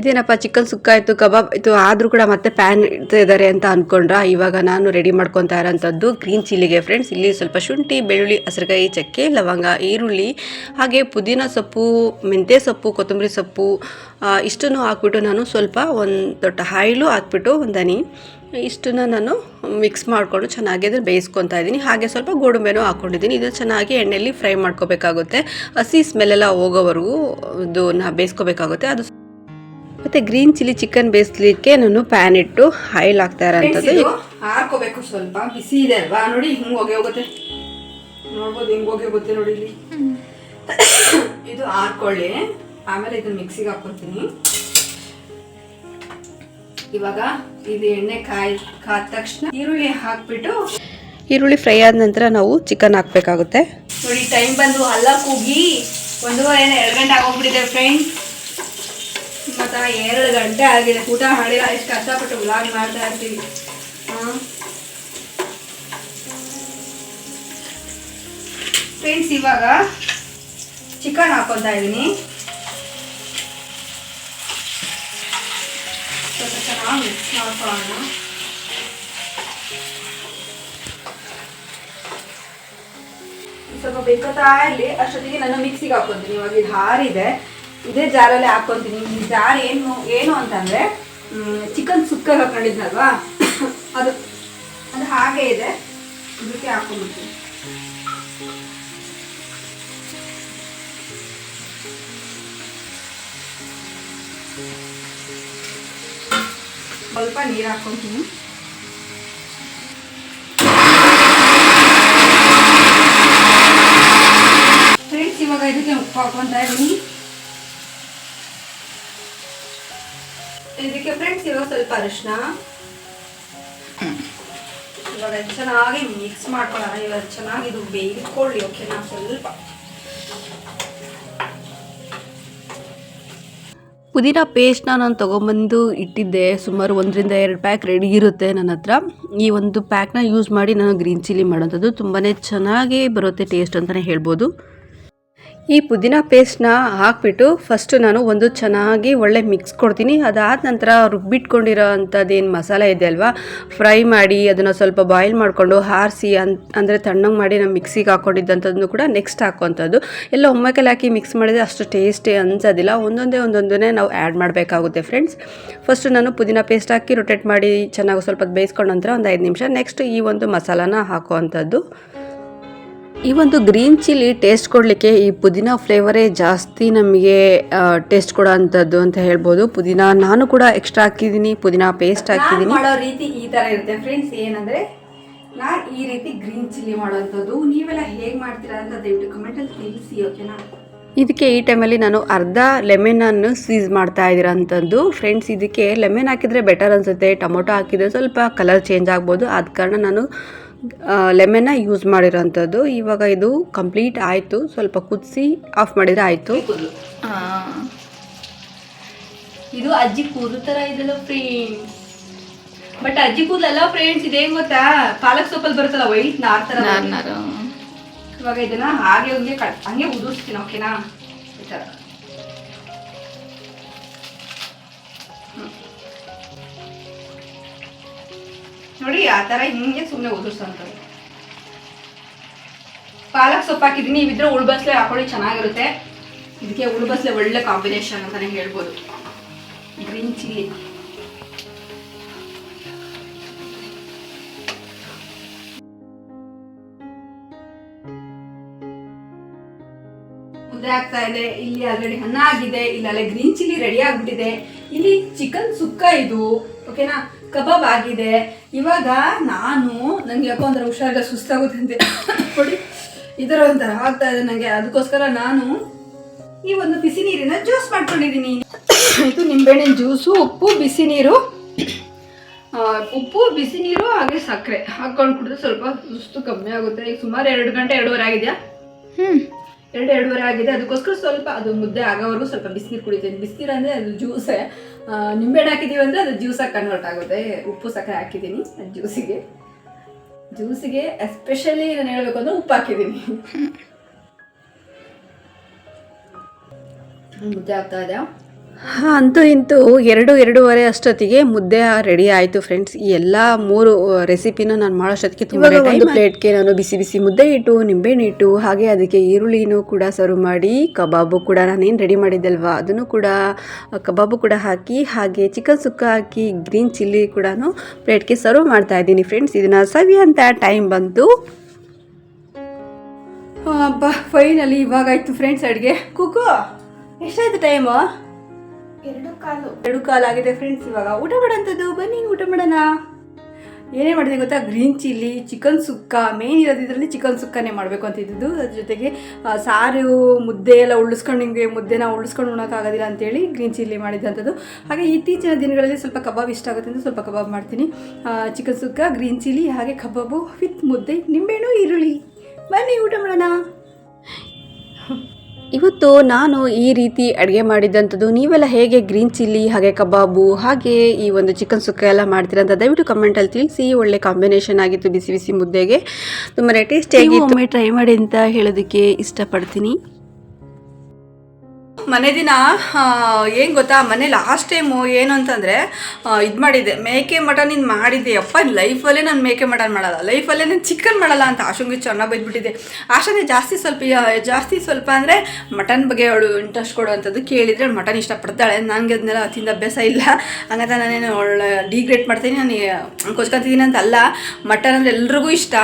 ಇದೇನಪ್ಪ, ಚಿಕನ್ ಸುಕ್ಕ ಆಯಿತು, ಕಬಾಬ್ ಆಯಿತು, ಆದರೂ ಕೂಡ ಮತ್ತೆ ಪ್ಯಾನ್ ಇಡ್ತಾ ಇದ್ದಾರೆ ಅಂತ ಅಂದ್ಕೊಂಡ್ರ ಇವಾಗ ನಾನು ರೆಡಿ ಮಾಡ್ಕೊತಾ ಇರೋಂಥದ್ದು ಗ್ರೀನ್ ಚಿಲ್ಲಿಗೆ ಫ್ರೆಂಡ್ಸ್ ಇಲ್ಲಿ ಸ್ವಲ್ಪ ಶುಂಠಿ, ಬೆಳ್ಳುಳ್ಳಿ ಹಸಿರುಕಾಯಿ ಚಕ್ಕೆ, ಲವಂಗ, ಈರುಳ್ಳಿ, ಹಾಗೆ ಪುದೀನ ಸೊಪ್ಪು, ಮೆಂತ್ಯ ಸೊಪ್ಪು, ಕೊತ್ತಂಬರಿ ಸೊಪ್ಪು ಇಷ್ಟನ್ನು ಹಾಕ್ಬಿಟ್ಟು ನಾನು ಸ್ವಲ್ಪ ಒಂದು ದೊಡ್ಡ ಹಾಯಿಲು ಹಾಕ್ಬಿಟ್ಟು ಒಂದು ಇಷ್ಟನ್ನು ನಾನು ಮಿಕ್ಸ್ ಮಾಡಿಕೊಂಡು ಚೆನ್ನಾಗಿ ಅದನ್ನು ಬೇಯಿಸ್ಕೊತಾ ಇದ್ದೀನಿ. ಹಾಗೆ ಸ್ವಲ್ಪ ಗೋಡಂಬೆನೂ ಹಾಕ್ಕೊಂಡಿದ್ದೀನಿ ಇದು ಚೆನ್ನಾಗಿ ಎಣ್ಣೆಯಲ್ಲಿ ಫ್ರೈ ಮಾಡ್ಕೋಬೇಕಾಗುತ್ತೆ. ಹಸಿ ಸ್ಮೆಲ್ಲೆಲ್ಲ ಹೋಗೋವರೆಗೂ ಇದನ್ನ ಬೇಯಿಸ್ಕೋಬೇಕಾಗುತ್ತೆ. ಅದು ಮತ್ತು ಗ್ರೀನ್ ಚಿಲ್ಲಿ ಚಿಕನ್ ಬೇಯಿಸ್ಲಿಕ್ಕೆ ನಾನು ಪ್ಯಾನ್ ಇಟ್ಟು ಆಯಿಲ್ ಹಾಕ್ತಾ ಇರೋಂಥದ್ದು. ಇದು ಹಾಕೋಬೇಕು ಸ್ವಲ್ಪ. ಬಿಸಿ ಇದೆ ಅಲ್ವಾ? ನೋಡಿ ಹಿಂಗೆ ಹೋಗಿ ಹೋಗುತ್ತೆ. ನೋಡ್ಬೋದು ಹಿಂಗೆ ಹೋಗಿ ಹೋಗುತ್ತೆ ನೋಡಿ ಇಲ್ಲಿ. ಇದು ಹಾಕ್ಕೊಳ್ಳಿ ಆಮೇಲೆ ಇದನ್ನ ಮಿಕ್ಸಿಗೆ ಹಾಕೊತೀನಿ ಇವಾಗ ಇದು ಎಣ್ಣೆ ಕಾಯಿ ಕಾದ ತಕ್ಷಣ ಈರುಳ್ಳಿ ಹಾಕ್ಬಿಟ್ಟು ಈರುಳ್ಳಿ ಫ್ರೈ ಆದ ನಂತರ ನಾವು ಚಿಕನ್ ಹಾಕಬೇಕಾಗುತ್ತೆ. ನೋಡಿ ಟೈಮ್ ಬಂದು ಅಲ್ಲ ಕೂಗಿ ಒಂದೂವರೆ ಎರಡು ಗಂಟೆ ಆಗೋಗ್ಬಿಟ್ಟಿದೆ ಫ್ರೆಂಡ್ಸ್ ಮತ್ತ ಎರಡು ಗಂಟೆ ಆಗಿದೆ. ಊಟ ಮಾಡಿಲ್ಲ ಎಷ್ಟು ಕಷ್ಟಪಟ್ಟು ವ್ಲಾಗ್ ಮಾಡ್ತಾ ಇರ್ತೀವಿ. ಫ್ರೆಂಡ್ಸ್ ಇವಾಗ ಚಿಕನ್ ಹಾಕೊತಾ ಇದ್ದೀನಿ ಚೆನ್ನಾಗಿ ಮಿಕ್ಸ್ ಸ್ವಲ್ಪ ಬೇಕೋತಾ ಇರಲಿ. ಅಷ್ಟೊತ್ತಿಗೆ ನಾನು ಮಿಕ್ಸಿಗೆ ಹಾಕೊಂತೀನಿ ಇವಾಗ ಇದು ಹಾರಿದೆ. ಇದೇ ಜಾರಲ್ಲಿ ಹಾಕೊಂತೀನಿ ಈ ಜಾರ್ ಏನು ಏನು ಅಂತಂದರೆ ಚಿಕನ್ ಸುಕ್ಕ ಹಾಕೊಂಡಿದ್ನಲ್ವಾ? ಅದು ಅದು ಹಾಗೆ ಇದೆ. ಇದಕ್ಕೆ ಹಾಕೊಂಡ್ಬಿಡ್ತೀನಿ ಸ್ವಲ್ಪ ನೀರು ಹಾಕ್ಕೊತೀನಿ ಫ್ರೆಂಡ್ಸ್ ಇವಾಗ ಇದಕ್ಕೆ ಉಪ್ಪು ಹಾಕೊತಾ ಇದ್ದೀನಿ. ಇದಕ್ಕೆ ಫ್ರೆಂಡ್ಸ್ ಇವಾಗ ಸ್ವಲ್ಪ ಅರಿಶಿನ. ಇವಾಗ ಚೆನ್ನಾಗಿ ಮಿಕ್ಸ್ ಮಾಡ್ಕೊಳ್ಳೋಣ ಇವಾಗ ಚೆನ್ನಾಗಿ ಇದು ಬೇಯಿಸ್ಕೊಳ್ಳಿ ಓಕೆನಾ ಸ್ವಲ್ಪ. ಪುದೀನ ಪೇಸ್ಟ್ನ ನಾನು ತೊಗೊಂಬಂದು ಇಟ್ಟಿದ್ದೆ. ಸುಮಾರು ಒಂದರಿಂದ ಎರಡು ಪ್ಯಾಕ್ ರೆಡಿ ಇರುತ್ತೆ ನನ್ನ ಹತ್ರ. ಈ ಒಂದು ಪ್ಯಾಕ್ನ ಯೂಸ್ ಮಾಡಿ ನಾನು ಗ್ರೀನ್ ಚಿಲ್ಲಿ ಮಾಡೋಂಥದ್ದು ತುಂಬಾ ಚೆನ್ನಾಗಿ ಬರುತ್ತೆ ಟೇಸ್ಟ್ ಅಂತಲೇ ಹೇಳ್ಬೋದು. ಈ ಪುದೀನ ಪೇಸ್ಟ್ನ ಹಾಕ್ಬಿಟ್ಟು ಫಸ್ಟು ನಾನು ಒಂದು ಚೆನ್ನಾಗಿ ಒಳ್ಳೆ ಮಿಕ್ಸ್ ಕೊಡ್ತೀನಿ. ಅದಾದ ನಂತರ ರುಬ್ಬಿಟ್ಕೊಂಡಿರೋ ಅಂಥದ್ದು ಏನು ಮಸಾಲೆ ಇದೆ ಅಲ್ವಾ? ಫ್ರೈ ಮಾಡಿ ಅದನ್ನು ಸ್ವಲ್ಪ ಬಾಯ್ಲ್ ಮಾಡಿಕೊಂಡು ಹಾರಿಸಿ ಅನ್, ಅಂದರೆ ತಣ್ಣಗೆ ಮಾಡಿ ನಮ್ಮ ಮಿಕ್ಸಿಗೆ ಹಾಕ್ಕೊಂಡಿದ್ದಂಥದ್ದನ್ನು ಕೂಡ ನೆಕ್ಸ್ಟ್ ಹಾಕುವಂಥದ್ದು. ಎಲ್ಲ ಒಮ್ಮೆಕಲ್ಲಿ ಹಾಕಿ ಮಿಕ್ಸ್ ಮಾಡಿದರೆ ಅಷ್ಟು ಟೇಸ್ಟೇ ಅನ್ಸೋದಿಲ್ಲ. ಒಂದೊಂದೇ ಒಂದೊಂದನ್ನೇ ನಾವು ಆ್ಯಡ್ ಮಾಡಬೇಕಾಗುತ್ತೆ ಫ್ರೆಂಡ್ಸ್ ಫಸ್ಟು ನಾನು ಪುದೀನ ಪೇಸ್ಟ್ ಹಾಕಿ ರೊಟೇಟ್ ಮಾಡಿ ಚೆನ್ನಾಗಿ ಸ್ವಲ್ಪ ಬೇಯಿಸ್ಕೊಂಡ ನಂತರ ಒಂದು ಐದು ನಿಮಿಷ ನೆಕ್ಸ್ಟ್ ಈ ಒಂದು ಮಸಾಲಾನ ಹಾಕುವಂಥದ್ದು. ಈ ಒಂದು ಗ್ರೀನ್ ಚಿಲ್ಲಿ ಟೇಸ್ಟ್ ಕೊಡಲಿಕ್ಕೆ ಈ ಪುದೀನ ಫ್ಲೇವರೇ ಜಾಸ್ತಿ ನಮಗೆ ಟೇಸ್ಟ್ ಕೊಡೋ ಅಂಥದ್ದು ಅಂತ ಹೇಳ್ಬೋದು. ಪುದೀನ ನಾನು ಕೂಡ ಎಕ್ಸ್ಟ್ರಾ ಹಾಕಿದ್ದೀನಿ ಪುದೀನ ಪೇಸ್ಟ್ ಹಾಕಿದ್ದೀನಿ. ಮಾಡೋ ರೀತಿ ಈ ಥರ ಇರುತ್ತೆ ಫ್ರೆಂಡ್ಸ್ ಏನಂದರೆ ನಾನು ಈ ರೀತಿ ಗ್ರೀನ್ ಚಿಲ್ಲಿ ಮಾಡೋವಂಥದ್ದು ನೀವೆಲ್ಲ ಹೇಗೆ ಮಾಡ್ತೀರಾ ಅಂತ ದಯವಿಟ್ಟು ಕಮೆಂಟಲ್ಲಿ ತಿಳಿಸಿ ಓಕೆನಾ ಇದಕ್ಕೆ ಈ ಟೈಮಲ್ಲಿ ನಾನು ಅರ್ಧ ಲೆಮನನ್ನು ಸೀಸ್ ಮಾಡ್ತಾ ಇದ್ದೀರಂಥದ್ದು ಫ್ರೆಂಡ್ಸ್ ಇದಕ್ಕೆ ಲೆಮೆನ್ ಹಾಕಿದರೆ ಬೆಟರ್ ಅನಿಸುತ್ತೆ ಟೊಮೊಟೊ ಹಾಕಿದರೆ ಸ್ವಲ್ಪ ಕಲರ್ ಚೇಂಜ್ ಆಗ್ಬೋದು. ಆದ ಕಾರಣ ನಾನು ಲೆಮನ್ನ ಯೂಸ್ ಮಾಡಿರೋಂಥದ್ದು. ಇವಾಗ ಇದು ಕಂಪ್ಲೀಟ್ ಆಯಿತು. ಸ್ವಲ್ಪ ಕುದಿಸಿ ಆಫ್ ಮಾಡಿದರೆ ಆಯಿತು. ಇದು ಅಜ್ಜಿ ಕೂದಲು ಥರ ಇದೆಲ್ಲ ಫ್ರೆಂಡ್ಸ್ ಬಟ್ ಅಜ್ಜಿ ಕೂದಲಲ್ಲ ಫ್ರೆಂಡ್ಸ್ ಇದೆ ಗೊತ್ತಾ? ಪಾಲಕ್ ಸೊಪ್ಪಲ್ಲಿ ಬರುತ್ತಲ್ಲ ವೈಟ್ ನಾರ್ ಥರ ಇವಾಗ ಇದನ್ನ ಹಾಗೆ ಹಂಗೆ ಕಟ್ ಹಂಗೆ ಉದುರಿಸ್ತೀನಿ ಓಕೆನಾ ಈ ತರ. ನೋಡಿ ಆ ತರ ಹಿಂಗೆ ಸುಮ್ಮನೆ ಉದುರ್ಸೋಂಥದ್ದು ಪಾಲಕ್ ಸೊಪ್ಪು ಹಾಕಿದ್ದೀನಿ, ಇವಿದ್ರೆ ಉಳ್ಬಸ್ಲೆ ಹಾಕೊಳ್ಳಿ, ಚೆನ್ನಾಗಿರುತ್ತೆ. ಇದಕ್ಕೆ ಉಳ್ಬಸ್ಲೆ ಒಳ್ಳೆ ಕಾಂಬಿನೇಷನ್ ಅಂತಾನೆ ಹೇಳ್ಬೋದು. ಗ್ರೀನ್ ಚಿಲ್ಲಿ ಮುದ್ದೆ ಆಗ್ತಾ ಇದೆ, ಇಲ್ಲಿ ಆಲ್ರೆಡಿ ಅನ್ನ ಆಗಿದೆ, ಇಲ್ಲಿ ಅಲ್ಲೇ ಗ್ರೀನ್ ಚಿಲ್ಲಿ ರೆಡಿ ಆಗ್ಬಿಟ್ಟಿದೆ. ಇಲ್ಲಿ ಚಿಕನ್ ಸುಕ್ಕ ಇದು ಓಕೆನಾ ಕಬಾಬ್ ಆಗಿದೆ. ಇವಾಗ ನಾನು ನಂಗೆ ಯಾಕೋ ಅಂದ್ರೆ ಹುಷಾರಿಲ್ಲ, ಸುಸ್ತಾಗುತ್ತೆ ಅಂತ. ನೋಡಿ ಈ ಥರ ಒಂಥರ ಆಗ್ತಾ ಇದೆ ನನಗೆ ಅದಕ್ಕೋಸ್ಕರ ನಾನು ಈ ಒಂದು ಬಿಸಿ ನೀರಿನ ಜ್ಯೂಸ್ ಮಾಡ್ಕೊಂಡಿದ್ದೀನಿ. ಇದು ನಿಂಬೆಹಣ್ಣಿನ ಜ್ಯೂಸು, ಉಪ್ಪು ಬಿಸಿ ನೀರು ಉಪ್ಪು ಬಿಸಿ ನೀರು ಹಾಗೆ ಸಕ್ಕರೆ. ಹಾಕೊಂಡು ಕುಡಿದ್ರೆ ಸ್ವಲ್ಪ ಸುಸ್ತು ಕಮ್ಮಿ ಆಗುತ್ತೆ. ಈಗ ಸುಮಾರು ಎರಡು ಗಂಟೆ, ಎರಡೂವರೆ ಆಗಿದೆಯಾ? ಎರಡು ಎರಡೂವರೆ ಆಗಿದೆ. ಅದಕ್ಕೋಸ್ಕರ ಸ್ವಲ್ಪ ಅದು ಮುದ್ದೆ ಆಗೋವರೆಗೂ ಸ್ವಲ್ಪ ಬಿಸಿನೀರು ಕುಡಿತೀನಿ. ಬಿಸಿನೀರು ಅಂದರೆ ಅದು ಜ್ಯೂಸೇ ನಿಂಬೆಹಣ್ಣು ಹಾಕಿದ್ದೀವಿ ಅಂದರೆ ಅದು ಜ್ಯೂಸಾಗಿ ಕನ್ವರ್ಟ್ ಆಗುತ್ತೆ. ಉಪ್ಪು ಸಕ್ಕರೆ ಹಾಕಿದ್ದೀನಿ ಅದು ಜ್ಯೂಸಿಗೆ ಜ್ಯೂಸಿಗೆ ಎಸ್ಪೆಷಲಿ ನಾನು ಹೇಳಬೇಕು ಅಂದರೆ ಉಪ್ಪು ಹಾಕಿದ್ದೀನಿ. ಮುದ್ದೆ ಆಗ್ತಾ ಇದೆ. ಅಂತೂ ಇಂತೂ ಎರಡು ಎರಡೂವರೆ ಅಷ್ಟೊತ್ತಿಗೆ ಮುದ್ದೆ ರೆಡಿ ಆಯಿತು ಫ್ರೆಂಡ್ಸ್ ಈ ಎಲ್ಲ ಮೂರು ರೆಸಿಪಿನೂ ನಾನು ಮಾಡೋಷ್ಟೊತ್ತಿಗೆ ತುಂಬ ಒಂದು ಪ್ಲೇಟ್ಗೆ ನಾನು ಬಿಸಿ ಬಿಸಿ ಮುದ್ದೆ ಇಟ್ಟು ನಿಂಬೆಹಣ್ಣು ಇಟ್ಟು ಹಾಗೆ ಅದಕ್ಕೆ ಈರುಳ್ಳಿನೂ ಕೂಡ ಸರ್ವ್ ಮಾಡಿ ಕಬಾಬು ಕೂಡ ನಾನೇನು ರೆಡಿ ಮಾಡಿದ್ದಲ್ವಾ ಅದನ್ನು ಕೂಡ ಕಬಾಬು ಕೂಡ ಹಾಕಿ ಹಾಗೆ ಚಿಕನ್ ಸುಕ್ಕ ಹಾಕಿ ಗ್ರೀನ್ ಚಿಲ್ಲಿ ಕೂಡ ಪ್ಲೇಟ್ಗೆ ಸರ್ವ್ ಮಾಡ್ತಾ ಇದ್ದೀನಿ ಫ್ರೆಂಡ್ಸ್ ಇದನ್ನು ಸವಿಯಂತ ಟೈಮ್ ಬಂತು. ಅಬ್ಬಾ ಫೈನಲಿ ಇವಾಗಾಯ್ತು ಫ್ರೆಂಡ್ಸ್ ಅಡುಗೆ. ಕುಕ್ಕು ಎಷ್ಟಾಯ್ತು ಟೈಮು ಎರಡು ಕಾಲು. ಎರಡು ಕಾಲು ಆಗಿದೆ ಫ್ರೆಂಡ್ಸ್ ಇವಾಗ ಊಟ ಮಾಡೋಂಥದ್ದು ಬನ್ನಿ ಊಟ ಮಾಡೋಣ. ಏನೇ ಮಾಡಿದೆ ಗೊತ್ತಾ? Green chilli chicken sukka main ಇರೋದು ಇದರಲ್ಲಿ ಚಿಕನ್ ಸುಕ್ಕನೇ ಮಾಡಬೇಕು ಅಂತ ಇದ್ದಿದ್ದು. ಅದ್ರ ಜೊತೆಗೆ ಸಾರು, ಮುದ್ದೆ ಎಲ್ಲ ಉಳಿಸ್ಕೊಂಡು ಹಿಂಗೆ ಮುದ್ದೆನ ಉಳಿಸ್ಕೊಂಡು ಉಣ್ಣೋಕ್ಕಾಗೋದಿಲ್ಲ ಅಂತೇಳಿ ಗ್ರೀನ್ ಚಿಲ್ಲಿ ಮಾಡಿದಂಥದ್ದು ಹಾಗೆ ಇತ್ತೀಚಿನ ದಿನಗಳಲ್ಲಿ ಸ್ವಲ್ಪ ಕಬಾಬ್ ಇಷ್ಟ ಆಗುತ್ತೆ ಅಂತ ಸ್ವಲ್ಪ ಕಬಾಬ್ ಮಾಡ್ತೀನಿ. ಚಿಕನ್ ಸುಕ್ಕ ಗ್ರೀನ್ ಚಿಲ್ಲಿ ಹಾಗೆ ಕಬಾಬು ವಿತ್ ಮುದ್ದೆ, ನಿಂಬೆಹಣ್ಣು, ಈರುಳ್ಳಿ. ಬನ್ನಿ ಊಟ ಮಾಡೋಣ. ಇವತ್ತು ನಾನು ಈ ರೀತಿ ಅಡುಗೆ ಮಾಡಿದ್ದಂಥದ್ದು ನೀವೆಲ್ಲ ಹೇಗೆ ಗ್ರೀನ್ ಚಿಲ್ಲಿ ಹಾಗೆ ಕಬಾಬು ಹಾಗೆ ಈ ಒಂದು ಚಿಕನ್ ಸುಕ್ಕ ಎಲ್ಲ ಮಾಡ್ತೀರಾ ಅಂತ ದಯವಿಟ್ಟು ಕಮೆಂಟಲ್ಲಿ ತಿಳಿಸಿ. ಒಳ್ಳೆ ಕಾಂಬಿನೇಷನ್ ಆಗಿತ್ತು ಬಿಸಿ ಬಿಸಿ ಮುದ್ದೆಗೆ. ತುಂಬಾ ಟೇಸ್ಟಿಯಾಗಿ ಟ್ರೈ ಮಾಡಿ ಅಂತ ಹೇಳೋದಕ್ಕೆ ಇಷ್ಟಪಡ್ತೀನಿ. ಮನೆ ದಿನ ಏನು ಗೊತ್ತಾ, ಮನೆ ಲಾಸ್ಟ್ ಟೈಮು ಏನು ಅಂತಂದರೆ ಇದು ಮಾಡಿದ್ದೆ. ಮೇಕೆ ಮಟನ್ ಇನ್ನು ಮಾಡಿದ್ದೆ. ಅಪ್ಪ ಲೈಫಲ್ಲೇ ನಾನು ಮೇಕೆ ಮಟನ್ ಮಾಡಲ್ಲ. ಲೈಫಲ್ಲೇ ನಾನು ಚಿಕನ್ ಮಾಡಲ್ಲ ಅಂತ ಆಶಂಗೆ ಚೆನ್ನಾಗಿ ಬೈದ್ಬಿಟ್ಟಿದ್ದೆ. ಆಶಾಗೆ ಜಾಸ್ತಿ ಸ್ವಲ್ಪ ಜಾಸ್ತಿ ಸ್ವಲ್ಪ ಅಂದರೆ ಮಟನ್ ಬಗ್ಗೆ ಅವಳು ಇಂಟ್ರೆಸ್ಟ್ ಕೊಡುವಂಥದ್ದು ಕೇಳಿದರೆ ಮಟನ್ ಇಷ್ಟಪಡ್ತಾಳೆ. ನನಗೆ ಅದನ್ನೆಲ್ಲ ತಿಂದ ಅಭ್ಯಾಸ ಇಲ್ಲ. ಹಂಗಂತ ನಾನೇನು ಅವಳು ಡಿಗ್ರೇಟ್ ಮಾಡ್ತೀನಿ. ನಾನು ಕೊಚ್ಕೊತಿದ್ದೀನಿ ಅಂತ ಅಲ್ಲ. ಮಟನ್ ಅಂದರೆ ಎಲ್ರಿಗೂ ಇಷ್ಟ.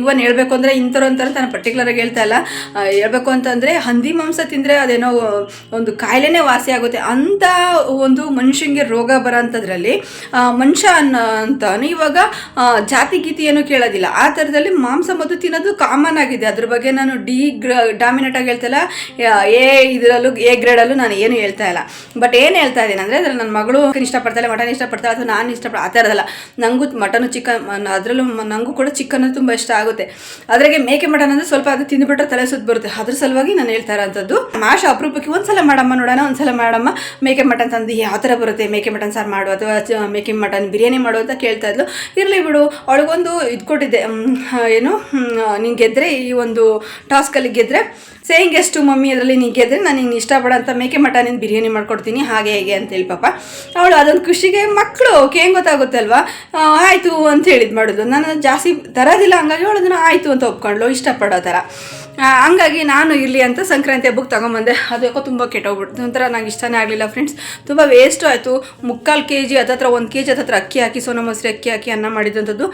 ಇವನ್ ಹೇಳಬೇಕು ಅಂದರೆ ಇಂಥವ್ರು ನಾನು ಪರ್ಟಿಕ್ಯುಲರಾಗಿ ಹೇಳ್ತಾ ಇಲ್ಲ. ಹೇಳ್ಬೇಕು ಅಂತಂದರೆ ಹಂದಿ ಮಾಂಸ ತಿಂದರೆ ಅದೇನೋ ಒಂದು ಕಾಯಿಲೆನೇ ವಾಸಿ ಆಗುತ್ತೆ ಅಂಥ ಒಂದು ಮನುಷ್ಯನಿಗೆ ರೋಗ ಬರೋಂಥದ್ರಲ್ಲಿ ಮನುಷ್ಯ ಅಂತಾನು ಇವಾಗ ಜಾತಿ ಗೀತಿ ಏನು ಕೇಳೋದಿಲ್ಲ. ಆ ಥರದಲ್ಲಿ ಮಾಂಸ ಮದ್ದು ತಿನ್ನೋದು ಕಾಮನ್ ಆಗಿದೆ. ಅದ್ರ ಬಗ್ಗೆ ನಾನು ಡಿ ಗ್ರ ಡಾಮಿನೇಟ್ ಆಗಿ ಹೇಳ್ತಿಲ್ಲ ಎ ಇದರಲ್ಲೂ, ಎ ಗ್ರೇಡಲ್ಲೂ ನಾನು ಏನು ಹೇಳ್ತಾ ಇಲ್ಲ. ಬಟ್ ಏನು ಹೇಳ್ತಾ ಇದ್ದೀನಿ ಅಂದರೆ, ಅದ್ರಲ್ಲಿ ನನ್ನ ಮಗಳು ಇಷ್ಟಪಡ್ತಾಳೆ, ಮಟನ್ ಇಷ್ಟಪಡ್ತಾಳೆ, ಅಥವಾ ನಾನು ಇಷ್ಟಪಡ ಆ ಥರದಲ್ಲ ನನಗೂ ಮಟನು ಚಿಕನ್ ಅದರಲ್ಲೂ ನನಗೂ ಕೂಡ ಚಿಕನ್ ತುಂಬ ಇಷ್ಟ ಆಗುತ್ತೆ. ಅದ್ರಾಗೆ ಮೇಕೆ ಮಟನ್ ಅಂದರೆ ಸ್ವಲ್ಪ ಅದು ತಿಂದುಬಿಟ್ರೆ ತಲೆ ಸುತ್ತ ಬರುತ್ತೆ. ಅದ್ರ ಸಲುವಾಗಿ ನಾನು ಹೇಳ್ತಾ ಇರೋಂಥದ್ದು ಮಾಷ ಅಪರೂಪಕ್ಕೆ ಒಂದ್ಸಲ ಮಾಡಮ್ಮ ನೋಡೋಣ, ಒಂದ್ಸಲ ಮಾಡಮ್ಮ. ಮೇಕೆ ಮಟನ್ ತಂದು ಯಾವ ಥರ ಬರುತ್ತೆ? ಮೇಕೆ ಮಟನ್ ಸಾರು ಮಾಡು ಅಥವಾ ಮೇಕೆ ಮಟನ್ ಬಿರಿಯಾನಿ ಮಾಡು ಅಂತ ಕೇಳ್ತಾ ಇದ್ಲು. ಇರಲಿ ಬಿಡು, ಅವಳಿಗೊಂದು ಇದು ಕೊಟ್ಟಿದ್ದೆ ಏನು ನೀನು ಗೆದ್ದರೆ ಈ ಒಂದು ಟಾಸ್ಕಲ್ಲಿ ಗೆದ್ದರೆ ಸೇಯಿಂಗ್ ಎಷ್ಟು ಮಮ್ಮಿ ಅದರಲ್ಲಿ ನೀನು ಗೆದ್ರೆ ನಾನು ನಿಂಗೆ ಇಷ್ಟಪಡೋಂಥ ಮೇಕೆ ಮಟನಿಂದ ಬಿರಿಯಾನಿ ಮಾಡ್ಕೊಡ್ತೀನಿ, ಹಾಗೆ ಹೇಗೆ ಅಂತೇಳಿ ಪಾಪ. ಅವಳು ಅದೊಂದು ಖುಷಿಗೆ ಮಕ್ಕಳು ಹೆಂಗೆ ಗೊತ್ತಾಗುತ್ತೆ ಅಲ್ವಾ ಆಯಿತು ಅಂತ ಹೇಳಿದ್ ಮಾಡಿದ್ಲು ನಾನು ಜಾಸ್ತಿ ತರೋದಿಲ್ಲ, ಹಂಗಾಗಿ ಅವಳು ಅದನ್ನು ಆಯಿತು ಅಂತ ಒಪ್ಕೊಂಡ್ಳು, ಇಷ್ಟಪಡೋ ಥರ. ಹಂಗಾಗಿ ನಾನು ಇರಲಿ ಅಂತ ಸಂಕ್ರಾಂತಿ ಹಬ್ಬಕ್ಕೆ ತೊಗೊಂಬಂದೆ. ಅದು ಯಾಕೋ ತುಂಬ ಕೆಟ್ಟೋಗ್ಬಿಡ್ತು. ಒಂಥರ ನಂಗೆ ಇಷ್ಟನೇ ಆಗಲಿಲ್ಲ ಫ್ರೆಂಡ್ಸ್ ತುಂಬ ವೇಸ್ಟು ಆಯಿತು. ಮುಕ್ಕಾಲು ಕೆ ಜಿ ಹತ್ತತ್ರ ಒಂದು ಕೆ ಜಿ ಹತ್ತತ್ರ ಅಕ್ಕಿ ಹಾಕಿ, ಸೋನ ಮೊಸರು ಅಕ್ಕಿ ಹಾಕಿ ಅನ್ನ ಮಾಡಿದಂಥದ್ದು.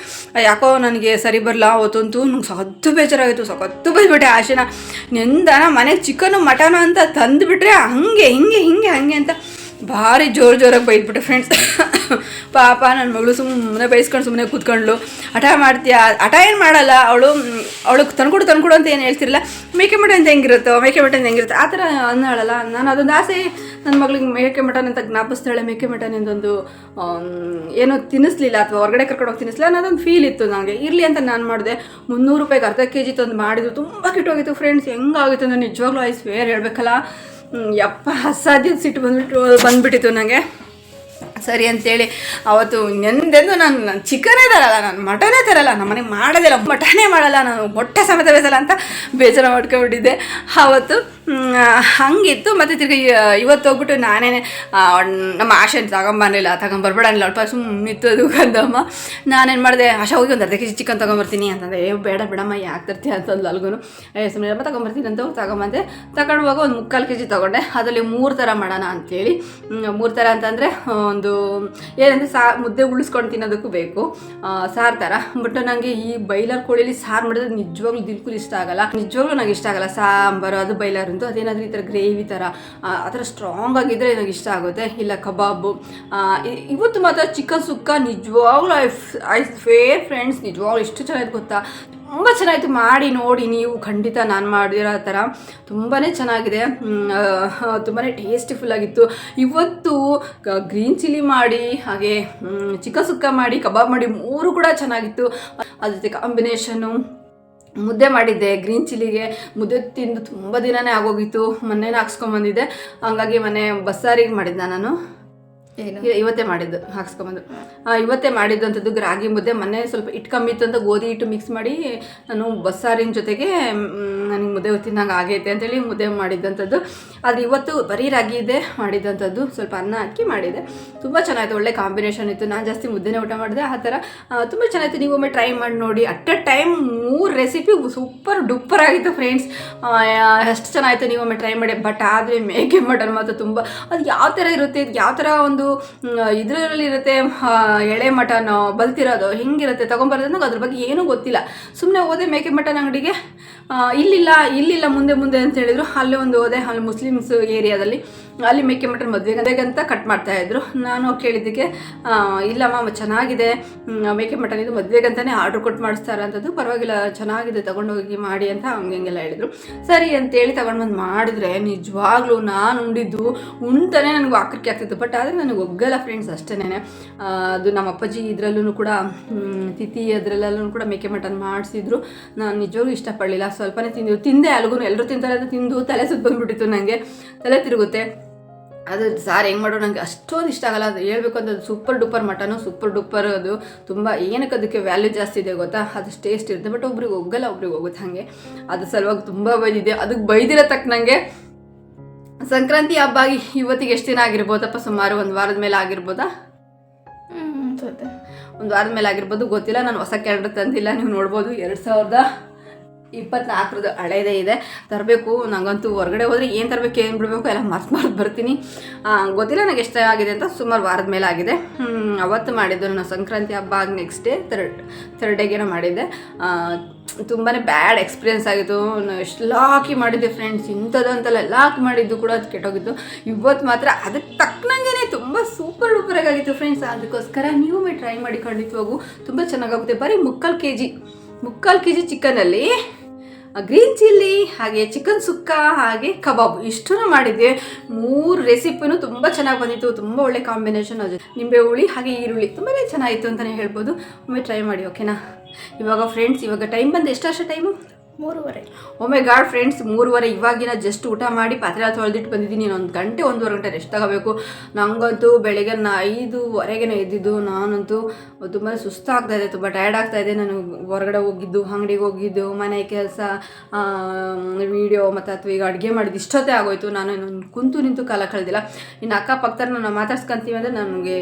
ಯಾಕೋ ನನಗೆ ಸರಿ ಬರಲ್ಲ ಅವತ್ತಂತೂ. ನಂಗೆ ಸಹದ್ದು ಬೇಜಾರಾಗಿತ್ತು. ಸಖತ್ತು ಬೈದ್ಬಿಟ್ಟೆ ಆಶೆನ. ನೆಂದನ ಮನೆಗೆ ಚಿಕನು ಮಟನು ಅಂತ ತಂದುಬಿಟ್ರೆ ಹಂಗೆ, ಹಿಂಗೆ ಹಿಂಗೆ, ಹಂಗೆ ಅಂತ. ಭಾರಿ ಜೋರು ಜೋರಾಗಿ ಬೈದ್ಬಿಟ್ಟೆ ಫ್ರೆಂಡ್ಸ್ ಪಾಪ ನನ್ನ ಮಗಳು ಸುಮ್ಮನೆ ಬೈಸ್ಕೊಂಡು ಸುಮ್ಮನೆ ಕೂತ್ಕೊಂಡ್ಳು. ಹಠ ಮಾಡ್ತೀಯಾ? ಹಠ ಏನು ಮಾಡಲ್ಲ? ಅವಳು ಅವಳು ತಂದ್ಕೊಡು ತಂದ್ಕೊಡು ಅಂತ ಏನು ಹೇಳ್ತಿರಲ್ಲ ಮೇಕೆ ಮಟನ್ ಅಂತ ಹೆಂಗಿರುತ್ತೋ ಮೇಕೆ ಮಟನ್ ಹೆಂಗಿರುತ್ತೆ ಆ ಥರ ಅನ್ನೋಳಲ್ಲ. ನಾನು ಅದೊಂದು ಆಸೆ ನನ್ನ ಮಗಳಿಗೆ ಮೇಕೆ ಮಟನ್ ಅಂತ ಜ್ಞಾಪಿಸ್ತಾಳೆ ಮೇಕೆ ಮಟನ್ ಎಂದೊಂದು ಏನೋ ತಿನ್ನಿಸ್ಲಿಲ್ಲ ಅಥವಾ ಹೊರಗಡೆ ಕರ್ಕೊಂಡು ಹೋಗಿ ತಿನ್ನಿಸ್ಲಿಲ್ಲ ಅನ್ನೋದೊಂದು ಫೀಲ್ ಇತ್ತು ನನಗೆ ಇರಲಿ ಅಂತ ನಾನು ಮಾಡಿದೆ. ಮುನ್ನೂರು ರೂಪಾಯಿಗೆ ಅರ್ಧ ಕೆ ಜಿ ತಂದು ಮಾಡಿದ್ರು. ತುಂಬ ಕೆಟ್ಟೋಗಿತ್ತು ಫ್ರೆಂಡ್ಸ್ ಹೆಂಗಾಗಿತ್ತು ನಾನು ನಿಜವಾಗ್ಲೂ ಐಸ್ ವೇರ್ ಹೇಳ್ಬೇಕಲ್ಲ. ಯಪ್ಪ ಅಸಾಧ್ಯ ಸಿಟ್ಟು ಬಂದ್ಬಿಟ್ಟು ಬಂದ್ಬಿಟ್ಟಿತ್ತು ನನಗೆ ಸರಿ ಅಂತೇಳಿ ಅವತ್ತು ನೆಂದೆಂದು ನಾನು ನಾನು ಚಿಕನೇ ತರಲ್ಲ, ನಾನು ಮಟನೇ ತರಲ್ಲ, ನಮ್ಮ ಮನೆಗೆ ಮಾಡೋದಿಲ್ಲ, ಮಟನೇ ಮಾಡಲ್ಲ, ನಾನು ಮೊಟ್ಟೆ ಸಮೇತ ಬೇಸಲ್ಲ ಅಂತ ಬೇಜಾರು ಮಾಡ್ಕೊಂಡ್ಬಿಟ್ಟಿದ್ದೆ. ಆವತ್ತು ಹಂಗಿತ್ತು, ಮತ್ತು ತಿರ್ಗಿ ಇವತ್ತು ಹೋಗ್ಬಿಟ್ಟು ನಾನೇ ನಮ್ಮ ಆಶೆ ತಗೊಂಬರ್ಲಿಲ್ಲ ತಗೊಂಬರ್ಬೇಡ ಅಲ್ಲ ಅಲ್ಪ ಸುಮ್ಮನೆ ಅದು ಕಂದಮ್ಮ ನಾನೇನು ಮಾಡಿದೆ, ಆಶಾ, ಹೋಗಿ ಒಂದು ಅರ್ಧ ಕೆ ಜಿ ಚಿಕನ್ ತೊಗೊಂಬರ್ತೀನಿ ಅಂತಂದರೆ ಏ, ಬೇಡ ಬೇಡಮ್ಮ, ಯಾಕೆ ತರ್ತೀಯ ಅಂತಂದು ಅಲ್ಗೂ ಏ ಸುಮ್ಮನೆ ತಗೊಂಬರ್ತೀನಿ ಅಂತ ತಗೊಂಬಂದೆ. ತಗೊಂಡುವಾಗ ಒಂದು ಮುಕ್ಕಾಲು ಕೆ ಜಿ ತೊಗೊಂಡೆ. ಅದರಲ್ಲಿ ಮೂರು ಥರ ಮಾಡೋಣ ಅಂಥೇಳಿ ಮೂರು ಥರ ಅಂತಂದರೆ ಒಂದು ಏನಂದರೆ ಸಾ ಮುದ್ದೆ ಉಳಿಸ್ಕೊಂಡು ತಿನ್ನೋದಕ್ಕೂ ಬೇಕು. ಸಾರು ಥರ ಬಟ್ ನನಗೆ ಈ ಬೈಲರ್ ಕೋಳಿಲಿ ಸಾರು ಮಾಡಿದ್ರೆ ನಿಜವಾಗ್ಲೂ ದಿಲ್ಕುಲ್ ಇಷ್ಟ ಆಗಲ್ಲ. ನಿಜವಾಗ್ಲೂ ನನಗೆ ಇಷ್ಟ ಆಗಲ್ಲ. ಸಾಂಬಾರು, ಅದು ಬೈಲರ್ ಅಂತೂ, ಅದೇನಾದರೂ ಈ ಥರ ಗ್ರೇವಿ ಥರ ಆ ಥರ ಸ್ಟ್ರಾಂಗ್ ಆಗಿದ್ದರೆ ನನಗೆ ಇಷ್ಟ ಆಗುತ್ತೆ. ಇಲ್ಲ ಕಬಾಬು ಇವತ್ತು ಮಾತ್ರ ಚಿಕನ್ ಸುಕ್ಕ ನಿಜವಾಗ್ಲೂ ಐ ಐ ಫೇರ್ ಫ್ರೆಂಡ್ಸ್ ನಿಜವಾಗ್ಲೂ ಎಷ್ಟು ಚೆನ್ನಾಗಿ ಗೊತ್ತಾ? ತುಂಬ ಚೆನ್ನಾಗಿತ್ತು. ಮಾಡಿ, ನೋಡಿ, ನೀವು ಖಂಡಿತ ನಾನು ಮಾಡಿರೋ ಥರ ತುಂಬಾ ಚೆನ್ನಾಗಿದೆ. ತುಂಬಾ ಟೇಸ್ಟಿಫುಲ್ ಆಗಿತ್ತು. ಇವತ್ತು ಗ್ರೀನ್ ಚಿಲ್ಲಿ ಮಾಡಿ, ಹಾಗೆ ಚಿಕ್ಕ ಸುಕ್ಕ ಮಾಡಿ, ಕಬಾಬ್ ಮಾಡಿ ಮೂರು ಕೂಡ ಚೆನ್ನಾಗಿತ್ತು. ಅದ್ರ ಜೊತೆ ಕಾಂಬಿನೇಷನು ಮುದ್ದೆ ಮಾಡಿದ್ದೆ. ಗ್ರೀನ್ ಚಿಲ್ಲಿಗೆ ಮುದ್ದೆ ತಿಂದು ತುಂಬ ದಿನನೇ ಆಗೋಗಿತ್ತು. ಮೊನ್ನೆನೇ ಹಾಕ್ಸ್ಕೊಂಬಂದಿದ್ದೆ ಹಂಗಾಗಿ ಮನೆ ಬಸ್ಸಾರಿಗೆ ಮಾಡಿದ್ದೆ ನಾನು. ಇವತ್ತೇ ಮಾಡಿದ್ದು, ಹಾಕ್ಸ್ಕೊಂಬಂದು. ಇವತ್ತೇ ಮಾಡಿದ್ದಂಥದ್ದು ರಾಗಿ ಮುದ್ದೆ, ಮೊನ್ನೆ ಸ್ವಲ್ಪ ಹಿಟ್ಟು ಕಮ್ಮಿ ಇತ್ತು ಅಂತ ಗೋಧಿ ಹಿಟ್ಟು ಮಿಕ್ಸ್ ಮಾಡಿ ನಾನು ಬಸ್ಸಾರಿನ ಜೊತೆಗೆ ನನಗೆ ಮುದ್ದೆ ತಿನ್ನಂಗೆ ಆಗೈತೆ ಅಂತೇಳಿ ಮುದ್ದೆ ಮಾಡಿದ್ದಂಥದ್ದು. ಅದು ಇವತ್ತು ಬರೀ ರಾಗಿ ಇದೆ, ಮಾಡಿದ್ದಂಥದ್ದು ಸ್ವಲ್ಪ ಅನ್ನ ಹಾಕಿ ಮಾಡಿದೆ. ತುಂಬ ಚೆನ್ನಾಗಿತ್ತು, ಒಳ್ಳೆ ಕಾಂಬಿನೇಷನ್ ಇತ್ತು. ನಾನು ಜಾಸ್ತಿ ಮುದ್ದೆನೇ ಊಟ ಮಾಡಿದೆ, ಆ ಥರ. ತುಂಬ ಚೆನ್ನಾಗಿತ್ತು. ನೀವು ಒಮ್ಮೆ ಟ್ರೈ ಮಾಡಿ ನೋಡಿ. ಅಟ್ ಅ ಟೈಮ್ ಮೂರು ರೆಸಿಪಿ ಸೂಪರ್ ಡುಪ್ಪರ್ ಆಗಿತ್ತು ಫ್ರೆಂಡ್ಸ್ ಎಷ್ಟು ಚೆನ್ನಾಗಿತ್ತು. ನೀವು ಒಮ್ಮೆ ಟ್ರೈ ಮಾಡಿ ಬಟ್ ಆದರೆ ಮೇಕೆ ಮಟನ್ ಮಾತ್ರ ತುಂಬ ಅದು ಯಾವ ಥರ ಇರುತ್ತೆ ಯಾವ ಥರ ಒಂದು ಇದರಲ್ಲಿ ಇರುತ್ತೆ ಎಳೆ ಮಟನ್ ಬಲ್ತಿರೋದು, ಹೆಂಗಿರುತ್ತೆ ತೊಗೊಂಬರೋದು ನನಗೆ ಅದ್ರ ಬಗ್ಗೆ ಏನೂ ಗೊತ್ತಿಲ್ಲ. ಸುಮ್ಮನೆ ಹೋದೆ ಮೇಕೆ ಮಟನ್ ಅಂಗಡಿಗೆ. ಇಲ್ಲಿಲ್ಲ ಇಲ್ಲಿಲ್ಲ, ಮುಂದೆ ಮುಂದೆ ಅಂತ ಹೇಳಿದ್ರು. ಅಲ್ಲೇ ಒಂದು ಹೋದೆ, ಅಲ್ಲಿ ಮುಸ್ಲಿಮ್ಸ್ ಏರಿಯಾದಲ್ಲಿ. ಅಲ್ಲಿ ಮೇಕೆ ಮಟನ್ ಮದುವೆಗಂತ ಕಟ್ ಮಾಡ್ತಾ ಇದ್ರು. ನಾನು ಕೇಳಿದ್ದಕ್ಕೆ ಇಲ್ಲ ಇಲ್ಲಮ್ಮ ಚೆನ್ನಾಗಿದೆ. ಮೇಕೆ ಮಟನ್ ಇದು ಮದುವೆಗಂತಾನೆ ಆರ್ಡ್ರ್ ಕೊಟ್ಟು ಮಾಡಿಸ್ತಾರೆ ಅಂತದ್ದು, ಪರವಾಗಿಲ್ಲ, ಚೆನ್ನಾಗಿದೆ, ತಗೊಂಡೋಗಿ ಮಾಡಿ ಅಂತ ಹಂಗೆ ಹಿಂಗೆಲ್ಲ ಹೇಳಿದ್ರು. ಸರಿ ಅಂತೇಳಿ ತಗೊಂಡು ಬಂದು ಮಾಡಿದ್ರೆ ನಿಜವಾಗ್ಲೂ ನಾನು ಉಂಡಿದ್ದು ಉಣ್ತಾನೆ ನನಗೆ ಆಕರಿಕೆ ಆಗ್ತಿತ್ತು. ಬಟ್ ಆದರೆ ನನಗೆ ಒಗ್ಗಲ್ಲ ಫ್ರೆಂಡ್ಸ್ ಅಷ್ಟೇನೆ. ಅದು ನಮ್ಮ ಅಪ್ಪಾಜಿ ಇದರಲ್ಲೂ ಕೂಡ ತಿಥಿ ಅದರಲ್ಲೂ ಕೂಡ ಮೇಕೆ ಮಟನ್ ಮಾಡಿಸಿದ್ರು. ನಾನು ನಿಜವಾಗ್ಲೂ ಇಷ್ಟಪಡಲಿಲ್ಲ. ಸ್ವಲ್ಪನೇ ತಿಂದು ತಿಂದೆ ಅಲ್ಗೂ ಎಲ್ಲರೂ ತಿಂತಾರೆ ಅಂತ ತಿಂದು ತಲೆ ಸುತ್ತ ಬಂದ್ಬಿಟ್ಟಿತ್ತು ನನಗೆ ತಲೆ ತಿರುಗುತ್ತೆ. ಅದು ಸಾರ್ ಹೆಂಗೆ ಮಾಡೋ ನನಗೆ ಅಷ್ಟೊಂದು ಇಷ್ಟ ಆಗಲ್ಲ. ಅದು ಹೇಳ್ಬೇಕು ಅಂತ super duper mutton super duper ಅದು ತುಂಬ ಏನಕ್ಕೆ ಅದಕ್ಕೆ ವ್ಯಾಲ್ಯೂ ಜಾಸ್ತಿ ಇದೆ ಗೊತ್ತಾ? ಅದು ಟೇಸ್ಟ್ ಇರುತ್ತೆ. ಬಟ್ ಒಬ್ರಿಗೆ ಹೋಗಲ್ಲ ಒಬ್ರಿಗೆ ಹೋಗುತ್ತೆ ಹಾಗೆ. ಅದು ಸಲುವಾಗಿ ತುಂಬ ಬೈದಿದೆ ಅದಕ್ಕೆ ಬೈದಿರೋ ತಕ್ಕನಂಗೆ ಸಂಕ್ರಾಂತಿ ಹಬ್ಬ ಆಗಿ ಇವತ್ತಿಗೆ ಎಷ್ಟು ದಿನ ಆಗಿರ್ಬೋದಪ್ಪ? ಸುಮಾರು ಒಂದು ವಾರದ ಮೇಲೆ ಆಗಿರ್ಬೋದಾ? ಒಂದು ವಾರದ. ಮೇಲೆ ಆಗಿರ್ಬೋದು. ಗೊತ್ತಿಲ್ಲ. ನಾನು ಹೊಸ ಕ್ಯಾಲೆಂಡರ್ ತಂದಿಲ್ಲ. ನೀವು ನೋಡ್ಬೋದು. ಎರಡು ಸಾವಿರದ ಇಪ್ಪತ್ನಾಲ್ಕರದ್ದು ಹಳೇದೇ ಇದೆ. ತರಬೇಕು ನನಗಂತೂ ಹೊರಗಡೆ ಹೋದರೆ ಏನು ತರಬೇಕು, ಏನು ಬಿಡಬೇಕು ಎಲ್ಲ ಮರ್ತು ಮರ್ತು ಬರ್ತೀನಿ. ಗೊತ್ತಿಲ್ಲ ನನಗೆ ಎಷ್ಟು ಆಗಿದೆ ಅಂತ ಸುಮಾರು ವಾರದ ಮೇಲೆ ಆಗಿದೆ. ಅವತ್ತು ಮಾಡಿದ್ದು ನಾನು ಸಂಕ್ರಾಂತಿ ಹಬ್ಬ ಆಗಿ ನೆಕ್ಸ್ಟ್ ಡೇ ಥರ್ಡ್ ಥರ್ಡ್ ಡೇಗೇನೋ ಮಾಡಿದ್ದೆ. ತುಂಬಾ ಬ್ಯಾಡ್ ಎಕ್ಸ್ಪೀರಿಯನ್ಸ್ ಆಗಿತ್ತು. ಎಷ್ಟು ಲಾಕಿ ಮಾಡಿದ್ದೆ ಫ್ರೆಂಡ್ಸ್ ಇಂಥದ್ದು ಅಂತೆಲ್ಲ ಲಾಕ್ ಮಾಡಿದ್ದು ಕೂಡ ಅದು ಕೆಟ್ಟೋಗಿತ್ತು. ಇವತ್ತು ಮಾತ್ರ ಅದಕ್ಕೆ ತಕ್ಕನಂಗೆ ತುಂಬ ಸೂಪರ್ ಡೂಪರಾಗಿ ಆಗಿತ್ತು ಫ್ರೆಂಡ್ಸ್ ಅದಕ್ಕೋಸ್ಕರ ನೀವು ಟ್ರೈ ಮಾಡಿ ಖಂಡಿತವಾಗೂ ತುಂಬ ಚೆನ್ನಾಗಾಗುತ್ತೆ ಬರೀ ಮುಕ್ಕಾಲು ಕೆ ಜಿ ಮುಕ್ಕಾಲು ಕೆ ಜಿ ಚಿಕನಲ್ಲಿ ಗ್ರೀನ್ ಚಿಲ್ಲಿ, ಹಾಗೆ ಚಿಕನ್ ಸುಕ್ಕ, ಹಾಗೆ ಕಬಾಬ್ ಇಷ್ಟನ್ನು ಮಾಡಿದ್ದೆ. ಮೂರು ರೆಸಿಪಿನೂ ತುಂಬ ಚೆನ್ನಾಗಿ ಬಂದಿತ್ತು, ತುಂಬ ಒಳ್ಳೆ ಕಾಂಬಿನೇಷನ್ ಅದು. ನಿಂಬೆ ಹುಳಿ, ಹಾಗೆ ಈರುಳ್ಳಿ ತುಂಬಾ ಚೆನ್ನಾಗಿತ್ತು ಅಂತಲೇ ಹೇಳ್ಬೋದು. ಒಮ್ಮೆ ಟ್ರೈ ಮಾಡಿ ಓಕೆನಾ ಇವಾಗ ಫ್ರೆಂಡ್ಸ್ ಇವಾಗ ಟೈಮ್ ಬಂದು ಎಷ್ಟು ಟೈಮು ಮೂರುವರೆ. ಒಮ್ಮೆ ಗಾಡ್ ಫ್ರೆಂಡ್ಸ್ ಮೂರುವರೆ. ಇವಾಗಿನ ಜಸ್ಟ್ ಊಟ ಮಾಡಿ ಪಾತ್ರೆ ತೊಳೆದಿಟ್ಟು ಬಂದಿದ್ದೀನಿ. ಒಂದು ಗಂಟೆ ಒಂದೂವರೆ ಗಂಟೆ ರೆಸ್ಟ್ ತಗೋಬೇಕು. ನನಗಂತೂ ಬೆಳಗ್ಗೆ ನಾ ಐದುವರೆಗೆ ಎದ್ದಿದ್ದು. ನಾನಂತೂ ತುಂಬ ಸುಸ್ತಾಗ್ತಾ ಇದೆ ತುಂಬ ಟಯರ್ಡ್ ಆಗ್ತಾ ಇದೆ. ನಾನು ಹೊರಗಡೆ ಹೋಗಿದ್ದು ಅಂಗಡಿಗೆ ಹೋಗಿದ್ದು ಮನೆ ಕೆಲಸ ವಿಡಿಯೋ ಮತ್ತು ಅಥವಾ ಈಗ ಅಡುಗೆ ಮಾಡಿದ್ದು ಇಷ್ಟೊತ್ತೇ ಆಗೋಯ್ತು. ನಾನು ಇನ್ನೊಂದು ಕುಂತು ನಿಂತು ಕಾಲ ಕಳೆದಿಲ್ಲ. ಇನ್ನು ಅಕ್ಕಪಕ್ಕದ ನಾನು ಮಾತಾಡ್ಸ್ಕೊಂತೀವಿ ಅಂದರೆ ನನಗೆ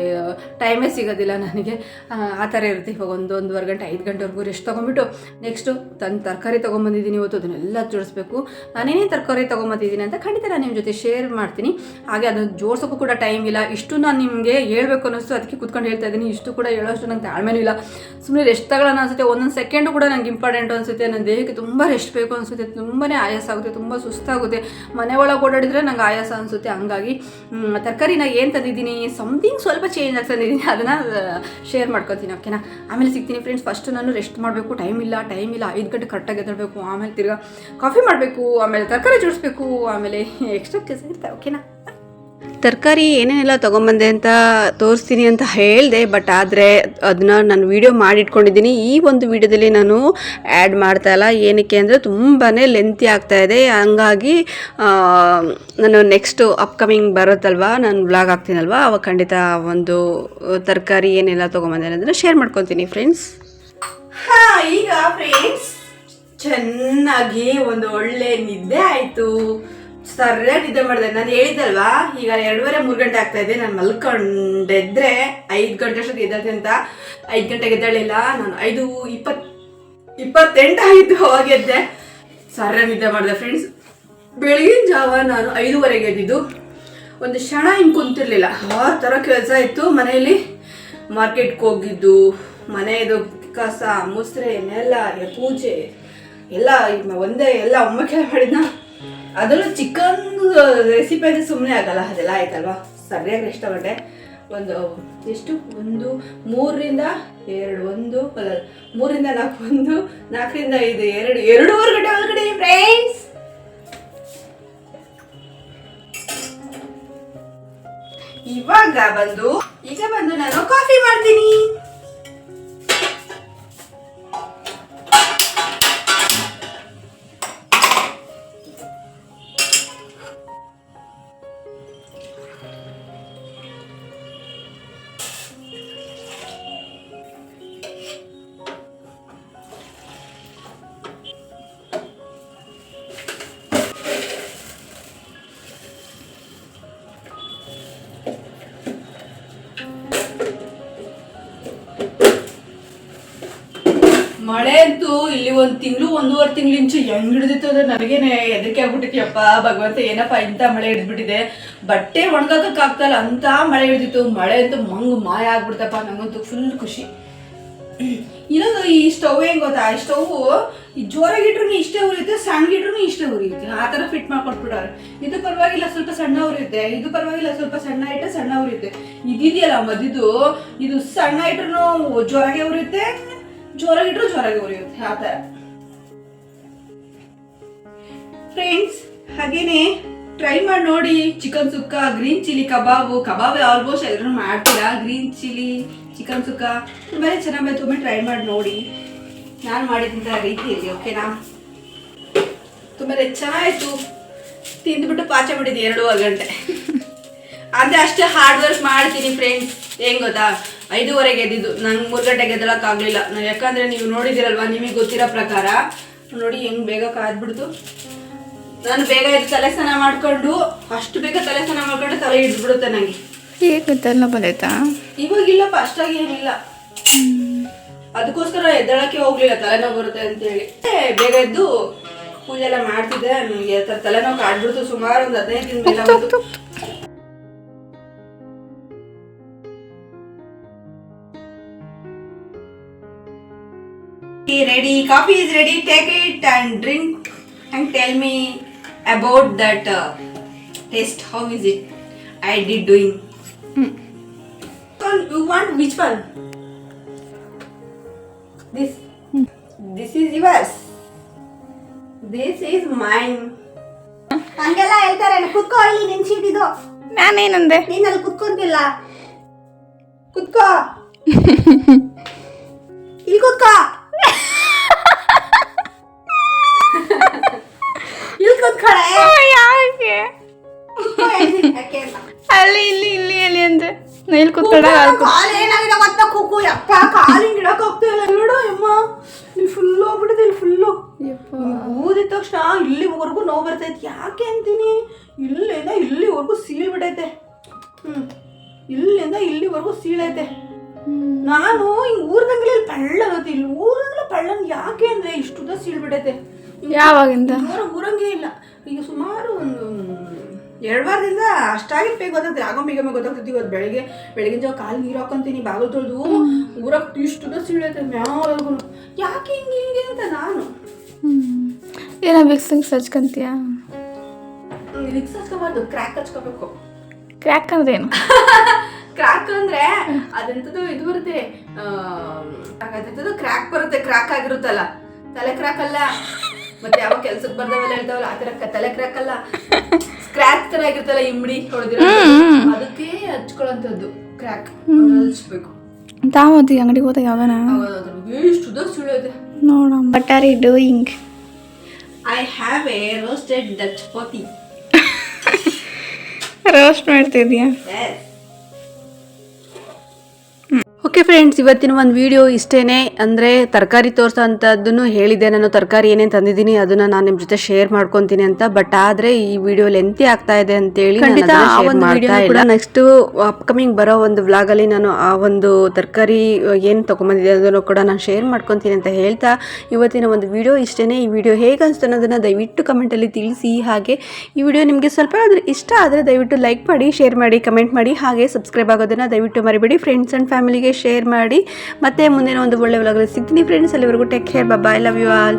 ಟೈಮೇ ಸಿಗೋದಿಲ್ಲ ನನಗೆ. ಆ, ಥರ ಇರುತ್ತೆ. ಇವಾಗ ಒಂದು ಒಂದೂವರೆ ಗಂಟೆ ಐದು ಗಂಟೆವರೆಗೂ ರೆಸ್ಟ್ ತೊಗೊಂಬಿಟ್ಟು ನೆಕ್ಸ್ಟು ತನ್ನ ತರಕಾರಿ ತೊಗೊಂಬಂದಿದ್ದೀನಿ ಇವತ್ತು ಅದನ್ನೆಲ್ಲ ಜೋಡಿಸ್ಬೇಕು. ನಾನೇನೇ ತರಕಾರಿ ತೊಗೊಂಬಂದಿದ್ದೀನಿ ಅಂತ ಖಂಡಿತ ನಾನು ನಿಮ್ಮ ಜೊತೆ ಶೇರ್ ಮಾಡ್ತೀನಿ. ಹಾಗೆ ಅದನ್ನು ಜೋಡಿಸೋಕ್ಕೂ ಕೂಡ ಟೈಮ್ ಇಲ್ಲ. ಇಷ್ಟು ನಾನು ನಿಮಗೆ ಹೇಳ್ಬೇಕು ಅನ್ನಿಸ್ತು. ಅದಕ್ಕೆ ಕುತ್ಕೊಂಡು ಹೇಳ್ತಾ ಇದ್ದೀನಿ. ಇಷ್ಟು ಕೂಡ ಹೇಳೋಷ್ಟು ನಂಗೆ ತಾಳ್ಮೆನೂ ಇಲ್ಲ. ಸುಮ್ಮನೆ ರೆಸ್ಟ್ ತಗೊಳ್ಳೋಣ ಅನ್ಸುತ್ತೆ. ಒಂದೊಂದು ಸೆಕೆಂಡು ಕೂಡ ನಂಗೆ ಇಂಪಾರ್ಟೆಂಟ್ ಅನಿಸುತ್ತೆ. ನನ್ನ ದೇಹಕ್ಕೆ ತುಂಬ ರೆಸ್ಟ್ ಬೇಕು ಅನಿಸುತ್ತೆ. ತುಂಬಾ ಆಯಾಸ ಆಗುತ್ತೆ. ತುಂಬ ಸುಸ್ತಾಗುತ್ತೆ. ಮನೆ ಒಳಗೆ ಓಡಾಡಿದ್ರೆ ನಂಗೆ ಆಯಾಸ ಅನಿಸುತ್ತೆ. ಹಂಗಾಗಿ ತರಕಾರಿನ ಏನು ತಂದಿದ್ದೀನಿ? ಸಮಥಿಂಗ್ ಸ್ವಲ್ಪ ಚೇಂಜ್ ಆಗಿ ತಂದಿದ್ದೀನಿ. ಅದನ್ನು ಶೇರ್ ಮಾಡ್ಕೊತೀನಿ. ಓಕೆನಾ ಆಮೇಲೆ ಸಿಗ್ತೀನಿ. ಫ್ರೆಂಡ್ಸ್ ಫಸ್ಟ್ ನಾನು ರೆಸ್ಟ್ ಮಾಡಬೇಕು. ಟೈಮ್ ಇಲ್ಲ. ಟೈಮ್ ಇಲ್ಲ. ಐದು ಗಂಟೆ ಕರೆಕ್ಟಾಗಿ ಎದ್ದೇಳಬೇಕು. ಆಮೇಲೆ ತಿರ್ಗಾ ಕಾಫಿ ಮಾಡಬೇಕು ಆಮೇಲೆ ತರಕಾರಿ ಜೋಡಿಸ್ಬೇಕು ಆಮೇಲೆ ಎಕ್ಸ್ಟ್ರಾ ಕೆಲಸ ಇರ್ತಾವೆ ಓಕೆನಾ ತರಕಾರಿ ಏನೇನೆಲ್ಲ ತೊಗೊಂಬಂದೆ ಅಂತ ತೋರಿಸ್ತೀನಿ ಅಂತ ಹೇಳಿದೆ ಬಟ್ ಆದರೆ ಅದನ್ನ ನಾನು ವೀಡಿಯೋ ಮಾಡಿಟ್ಕೊಂಡಿದ್ದೀನಿ. ಈ ಒಂದು ವಿಡಿಯೋದಲ್ಲಿ ನಾನು ಆ್ಯಡ್ ಮಾಡ್ತಾ ಇಲ್ಲ. ಏನಕ್ಕೆ ಅಂದರೆ ತುಂಬಾ ಲೆಂತಿ ಆಗ್ತಾ ಇದೆ. ಹಂಗಾಗಿ ನಾನು ನೆಕ್ಸ್ಟು ಅಪ್ಕಮಿಂಗ್ ಬರುತ್ತಲ್ವಾ ನಾನು ಬ್ಲಾಗ್ ಆಗ್ತೀನಲ್ವಾ ಅವಾಗ ಖಂಡಿತ ಒಂದು ತರಕಾರಿ ಏನೆಲ್ಲ ತೊಗೊಂಬಂದೆ ಅನ್ನೋದನ್ನು ಶೇರ್ ಮಾಡ್ಕೊತೀನಿ ಫ್ರೆಂಡ್ಸ್ ಹಾ ಈಗ ಫ್ರೆಂಡ್ಸ್ ಚೆನ್ನಾಗಿ ಒಂದು ಒಳ್ಳೆ ನಿದ್ದೆ ಆಯ್ತು. ಸರಿಯಾಗಿ ನಿದ್ದೆ ಮಾಡಿದೆ. ನಾನು ಹೇಳಿದ್ದಲ್ವಾ? ಈಗ ಎರಡೂವರೆ, ಮೂರು ಗಂಟೆ ಆಗ್ತಾ ಇದೆ. ನಾನು ಮಲ್ಕೊಂಡೆದ್ರೆ ಐದು ಗಂಟೆ ಅಷ್ಟೊತ್ತಿಗೆ ಅಂತ. ಐದು ಗಂಟೆಗೆ ಎದ್ದಾಳಿಲ್ಲ. ನಾನು ಐದು ಇಪ್ಪತ್, ಇಪ್ಪತ್ತೆಂಟು ಆಯಿತು ಅವಾಗ ಎದ್ದೆ. ಸರಿಯಾಗಿ ನಿದ್ದೆ ಮಾಡಿದೆ ಫ್ರೆಂಡ್ಸ್ ಬೆಳಗಿನ ಜಾವ ನಾನು ಐದೂವರೆಗೆ ಎದ್ದಿದ್ದು. ಒಂದು ಕ್ಷಣ ಹಿಂಗೆ ಕುಂತಿರ್ಲಿಲ್ಲ. ಆ ಥರ ಕೆಲಸ ಇತ್ತು ಮನೆಯಲ್ಲಿ. ಮಾರ್ಕೆಟ್ಗೆ ಹೋಗಿದ್ದು. ಮನೆಯದು ಕಸ, ಮುಸ್ರೆ, ನೆಲ, ಪೂಜೆ. ಎಲ್ಲ ಒಂದೇ ಎಲ್ಲ ಒಮ್ಮಕ್ಕೆ ಮಾಡಿದ್ನ. ಅದರಲ್ಲೂ ಚಿಕನ್ ರೆಸಿಪಿ ಅಂದರೆ ಸುಮ್ಮನೆ ಆಗಲ್ಲ, ಅದೆಲ್ಲ ಆಯ್ತಲ್ವಾ? ಸರಿಯಾಗಿ ತಗೊಂಡೆ. ಒಂದು, ಎಷ್ಟು? ಒಂದು, ಮೂರರಿಂದ ಎರಡು, ಒಂದು ಮೂರಿಂದ ನಾಲ್ಕು, ಒಂದು, ನಾಲ್ಕರಿಂದ ಐದು, ಎರಡು, ಎರಡೂವರೆ ಗಂಟೆ ಒಳಗಡೆ ಫ್ರೆಂಡ್ಸ್ ಇವಾಗ ಬಂದು, ಈಗ ಬಂದು ನಾನು ಕಾಫಿ ಮಾಡ್ತೀನಿ. ಮಳೆ ಅಂತೂ ಇಲ್ಲಿ ಒಂದ್ ತಿಂಗಳು, ಒಂದೂವರೆ ತಿಂಗಳಿಂಚು ಹೆಂಗ್ ಹಿಡಿದಿತ್ತು ಅಂದ್ರೆ ನನಗೇನೆ ಹೆದರಿಕೆ ಆಗ್ಬಿಟ್ಟಿದ್ಯಪ್ಪ ಭಗವಂತ ಏನಪ್ಪ ಇಂಥ ಮಳೆ ಹಿಡಿದ್ಬಿಟ್ಟಿದೆ? ಬಟ್ಟೆ ಒಣಗಾಕಕ್ ಆಗ್ತಲ್ಲ ಅಂತ ಮಳೆ ಹಿಡಿದಿತ್ತು. ಮಳೆ ಅಂತೂ ಮಂಗ್ ಮಾಯ ಆಗ್ಬಿಡ್ತಪ್ಪ, ನಂಗಂತೂ ಫುಲ್ ಖುಷಿ. ಇನ್ನೊಂದು ಈ ಸ್ಟವ್ ಹೆಂಗ್ ಗೊತ್ತಾ? ಈ ಸ್ಟವ್ ಈ ಜೋರಾಗಿಟ್ರು ಇಷ್ಟೇ ಉರಿಯುತ್ತೆ ಸಣ್ಣ ಇಟ್ರು ಇಷ್ಟೇ ಉರಿಯುತ್ತೆ. ಆ ಥರ ಫಿಟ್ ಮಾಡ್ಕೊಟ್ಬಿಟ್ಟಾರೆ ಇದು ಪರವಾಗಿಲ್ಲ ಸ್ವಲ್ಪ ಸಣ್ಣ ಉರಿಯುತ್ತೆ. ಇದು ಪರವಾಗಿಲ್ಲ ಸ್ವಲ್ಪ ಸಣ್ಣ ಇಟ್ಟರೆ ಸಣ್ಣ ಉರಿಯುತ್ತೆ. ಇದಿದೆಯಲ್ಲ ಮದಿದು ಇದು ಸಣ್ಣ ಇಟ್ರು ಜೋರಾಗೆ ಉರಿಯುತ್ತೆ ಜೋರಾಗಿಟ್ರು ಜೋರಾಗಿ ಉರಿಯುತ್ತೆ, ಆ ಥರ. ಫ್ರೆಂಡ್ಸ್ ಹಾಗೇನೆ ಟ್ರೈ ಮಾಡಿ ನೋಡಿ. Chicken sukka green chilli kebab. Kebab almost ಎಲ್ಲರೂ ಮಾಡ್ತೀರಾ? Green chilli chicken sukka. ತುಂಬಾ ಚೆನ್ನಾಗಿ ತುಂಬ ಟ್ರೈ ಮಾಡಿ ನೋಡಿ. ನಾನು ಮಾಡಿದಂಥ ರೀತಿಯಲ್ಲಿ ಓಕೆನಾ ತುಂಬಾ ಚೆನ್ನಾಗಿತ್ತು ತಿಂದ್ಬಿಟ್ಟು ಪಾಚ ಮಾಡಿದ್ದೆ ಎರಡೂವರೆ ಗಂಟೆ. ಅದೇ ಅಷ್ಟೇ ಹಾರ್ಡ್ ವರ್ಕ್ ಮಾಡ್ತೀನಿ ಫ್ರೆಂಡ್ಸ್ ಹೆಂಗ್ ಗೊತ್ತಾ? ಐದೂವರೆಗೆ ಎದ್ದಿದ್ದು. ನಂಗೆ ಮೂರು ಗಂಟೆಗೆ ಆಗ್ಲಿಲ್ಲ ನಾನು ಯಾಕಂದ್ರೆ ನೀವು ನೋಡಿದಿರಲ್ವಾ ನಿಮಗೆ ಗೊತ್ತಿರೋ ಪ್ರಕಾರ. ನೋಡಿ ಹೆಂಗ್ ಬೇಗ ಕಾದ್ಬಿಡ್ತು. ನಾನು ಬೇಗ ಎದ್ದು ತಲೆ ಸ್ನಾನ ಮಾಡ್ಕೊಂಡು ಅಷ್ಟು ಬೇಗ ತಲೆ ಸ್ನಾನ ಮಾಡ್ಕೊಂಡು ತಲೆ ಹಿಡಿದ್ಬಿಡುತ್ತೆ ನನಗೆ ಈಗ ತಲೆನೋವು ಬಂದೈತಾ? ಇವಾಗಿಲ್ಲಪ್ಪ ಅಷ್ಟಾಗಿ ಏನಿಲ್ಲ. ಅದಕ್ಕೋಸ್ಕರ ಎದ್ದಳಕ್ಕೆ ಹೋಗ್ಲಿಲ್ಲ ತಲೆನೋವು ಬರುತ್ತೆ ಅಂತ ಹೇಳಿ ಬೇಗ ಎದ್ದು ಪೂಜೆ ಎಲ್ಲ ಮಾಡ್ತಿದ್ದೆ ನನಗೆ ತಲೆನೋವು ಕಾಡ್ಬಿಡ್ತು. ಸುಮಾರು ಒಂದು ಹದಿನೈದು ದಿನ coffee is ready take it and drink and tell me about that uh, taste how is it i did doing One, you want which one this this is yours this is mine ಹಂಗೆಲ್ಲ ಹೇಳ್ತಾರೆ ಕುತ್ಕೋ ಇಲ್ಲಿ ನಿನ್ seat ಇದು ನಾನೇನಂದೆ ನೀನ್ ಅಲ್ಲಿ ಕುತ್ಕೊಂತಿಲ್ಲ ಕುತ್ಕೋ ಇಲ್ಲಿ ಕುತ್ಕೋ ಇಲ್ಲಿ ಕುತ್ಕೊಳೆ ಯಾಕೆ. ಅಲ್ಲಿ ಇಲ್ಲಿ ಇಲ್ಲಿ ಅಲ್ಲಿ ಅಂದ್ರೆ ನಾ ಇಲ್ಲಿ ಕೂತ್ಕೊಂಡ ಕಾಲ್ ಏನಾಗಿದೆ ಗೊತ್ತಾ ಕುಕ್ಕು. ಯಪ್ಪ ಕಾಲಿಂಗ್ ಇಡಕ್ ಹೋಗ್ತಾ ಇಲ್ಲ. ನೋಡು ಅಮ್ಮ ಇಲ್ಲಿ ಫುಲ್ ಹೋಗ್ಬಿಟ್ಟಿದೆ ಇಲ್ಲಿ ಫುಲ್ಲು ಊದಿದ ತಕ್ಷಣ ಇಲ್ಲಿವರೆಗೂ ನೋವು ಬರ್ತೈತೆ. ಯಾಕೆ ಅಂತೀನಿ? ಇಲ್ಲಿಂದ ಇಲ್ಲಿವರೆಗೂ ಸೀಳ್ ಬಿಡೈತೆ ಹ್ಮ್. ಇಲ್ಲಿಂದ ಇಲ್ಲಿವರೆಗೂ ಸೀಳೈತೆ. ನಾನು ಹಿಂಗ್ ಇಲ್ಲಿ ಪಳ್ಳಗತ್ತೆ ಇಲ್ಲಿ ಊರಂಗ್ಲ ಪಳ್ಳನ್ ಯಾಕೆ ಅಂದ್ರೆ ಇಷ್ಟುದ ಸೀಳ್ಬಿಟ್ಟೈತೆ. ಯಾವಾಗಿಂದ? ಜೋರ ಊರಂಗೇ ಇಲ್ಲ. ಈಗ ಸುಮಾರು ಒಂದು ಎರಡು ವಾರದಿಂದ ಅಷ್ಟಾಗಿರ್ಬೇಕು ಗೊತ್ತಾಗ್ತದೆ ಆಗೋ ಬೇಗ ಗೊತ್ತಾಗ್ತೈತಿ ಇವತ್ತು ಬೆಳಿಗ್ಗೆ ಬೆಳಗಿನ ಜಾವ ಕಾಲು ನೀರು ಹಾಕೊಂತೀನಿ ಬಾಗಿಲು ತೊಳೆದು ಊರಕ್ಕೆ ಇಷ್ಟು ಸೀಳೈತೆ ಮ್ಯಾವರೆಗೂ ಯಾಕೆ ಹಿಂಗೆ ಹಿಂಗೆ ಅಂತ ನಾನು? ಏನೋ ಮಿಕ್ಸಿಂಗ್ ಸಚ್ಕಂತೀಯ ವಿಕ್ಸ್ ಹಚ್ಕೋಬಾರ್ದು. ಕ್ರ್ಯಾಕ್ ಹಚ್ಕೋಬೇಕು. ಕ್ರ್ಯಾಕ್ ಅಂದ್ರೆ ಏನು ಕ್ರ್ಯಾಕ್ ಅಂದ್ರೆ ಅದೆಂತದ್ದು ಇದು ಬರುತ್ತೆ ಅದೆಂತದ್ದು ಕ್ರ್ಯಾಕ್ ಬರುತ್ತೆ. ಕ್ರ್ಯಾಕ್ ಆಗಿರುತ್ತಲ್ಲ. ತಲೆ ಕ್ರ್ಯಾಕ್ ಅಲ್ಲ. ಮತ್ತೆ ಯಾವ ಕೆಲ್ಸಕ್ಕೆ ಬರ್ದವೆಲ್ಲ ಹೇಳ್ತಾವಲ್ಲ ಆ ತರ ತಲೆ ಕ್ರ್ಯಾಕ್ ಅಲ್ಲ ಸ್ಕ್ರಾಚ್ ತರ ಆಗಿರ್ತಲ್ಲ ಇಮ್ಡಿ ಹೊಡೆದಿರೋ ಅದಕ್ಕೆ ಹಚ್ಕೊಳ್ಳೋಂಥದ್ದು ಕ್ರ್ಯಾಕ್ ಹಚ್ಬೇಕು ತಾವತ್ತಿ ಅಂಗಡಿಗೆ ಹೋದಾಗ ಯಾವ್ದಾನ ಎಷ್ಟು ಸುಳಿಯೋದೆ. ನೋಡ but are you doing I have a roasted Dutch ಪೋತಿ roast ಮಾಡ್ತಿದ್ಯಾ ಓಕೆ ಫ್ರೆಂಡ್ಸ್ ಇವತ್ತಿನ ಒಂದು ವಿಡಿಯೋ ಇಷ್ಟೇನೆ. ಅಂದರೆ ತರಕಾರಿ ತೋರಿಸೋ ಅಂಥದ್ದನ್ನು ಹೇಳಿದೆ ನಾನು ತರಕಾರಿ ಏನೇನು ತಂದಿದ್ದೀನಿ ಅದನ್ನು ನಾನು ನಿಮ್ಮ ಜೊತೆ ಶೇರ್ ಮಾಡ್ಕೊತೀನಿ ಅಂತ. ಬಟ್ ಆದರೆ ಈ ವಿಡಿಯೋ ಲೆಂತಿ ಆಗ್ತಾ ಇದೆ ಅಂತೇಳಿ ಖಂಡಿತ ಆ ಒಂದು ವಿಡಿಯೋ ಕೂಡ ನೆಕ್ಸ್ಟ್ ಅಪ್ಕಮಿಂಗ್ ಬರೋ ಒಂದು ವ್ಲಾಗಲ್ಲಿ ನಾನು ಆ ಒಂದು ತರಕಾರಿ ಏನು ತೊಗೊಂಬಂದಿದೆ ಅದನ್ನು ಕೂಡ ನಾನು ಶೇರ್ ಮಾಡ್ಕೊತೀನಿ ಅಂತ ಹೇಳ್ತಾ ಇವತ್ತಿನ ಒಂದು ವಿಡಿಯೋ ಇಷ್ಟೇ ಈ ವಿಡಿಯೋ ಹೇಗೆ ಅನಿಸ್ತು ಅನ್ನೋದನ್ನು ದಯವಿಟ್ಟು ಕಮೆಂಟಲ್ಲಿ ತಿಳಿಸಿ. ಹಾಗೆ ಈ ವಿಡಿಯೋ ನಿಮಗೆ ಸ್ವಲ್ಪ ಆದರೂ ಇಷ್ಟ ಆದರೆ ದಯವಿಟ್ಟು ಲೈಕ್ ಮಾಡಿ ಶೇರ್ ಮಾಡಿ ಕಮೆಂಟ್ ಮಾಡಿ. ಹಾಗೆ ಸಬ್ಸ್ಕ್ರೈಬ್ ಆಗೋದನ್ನು ದಯವಿಟ್ಟು ಮರಿಬೇಡಿ ಫ್ರೆಂಡ್ಸ್ ಆ್ಯಂಡ್ ಫ್ಯಾಮಿಲಿಗೆ ಶೇರ್ ಮಾಡಿ. ಮತ್ತೆ ಮುಂದಿನ ಒಂದು ಒಳ್ಳೆ ಒಳಗಡೆ ಸಿಗ್ತೀನಿ ಫ್ರೆಂಡ್ಸ್ ಅಲ್ಲಿವರೆಗೂ take care bye love you all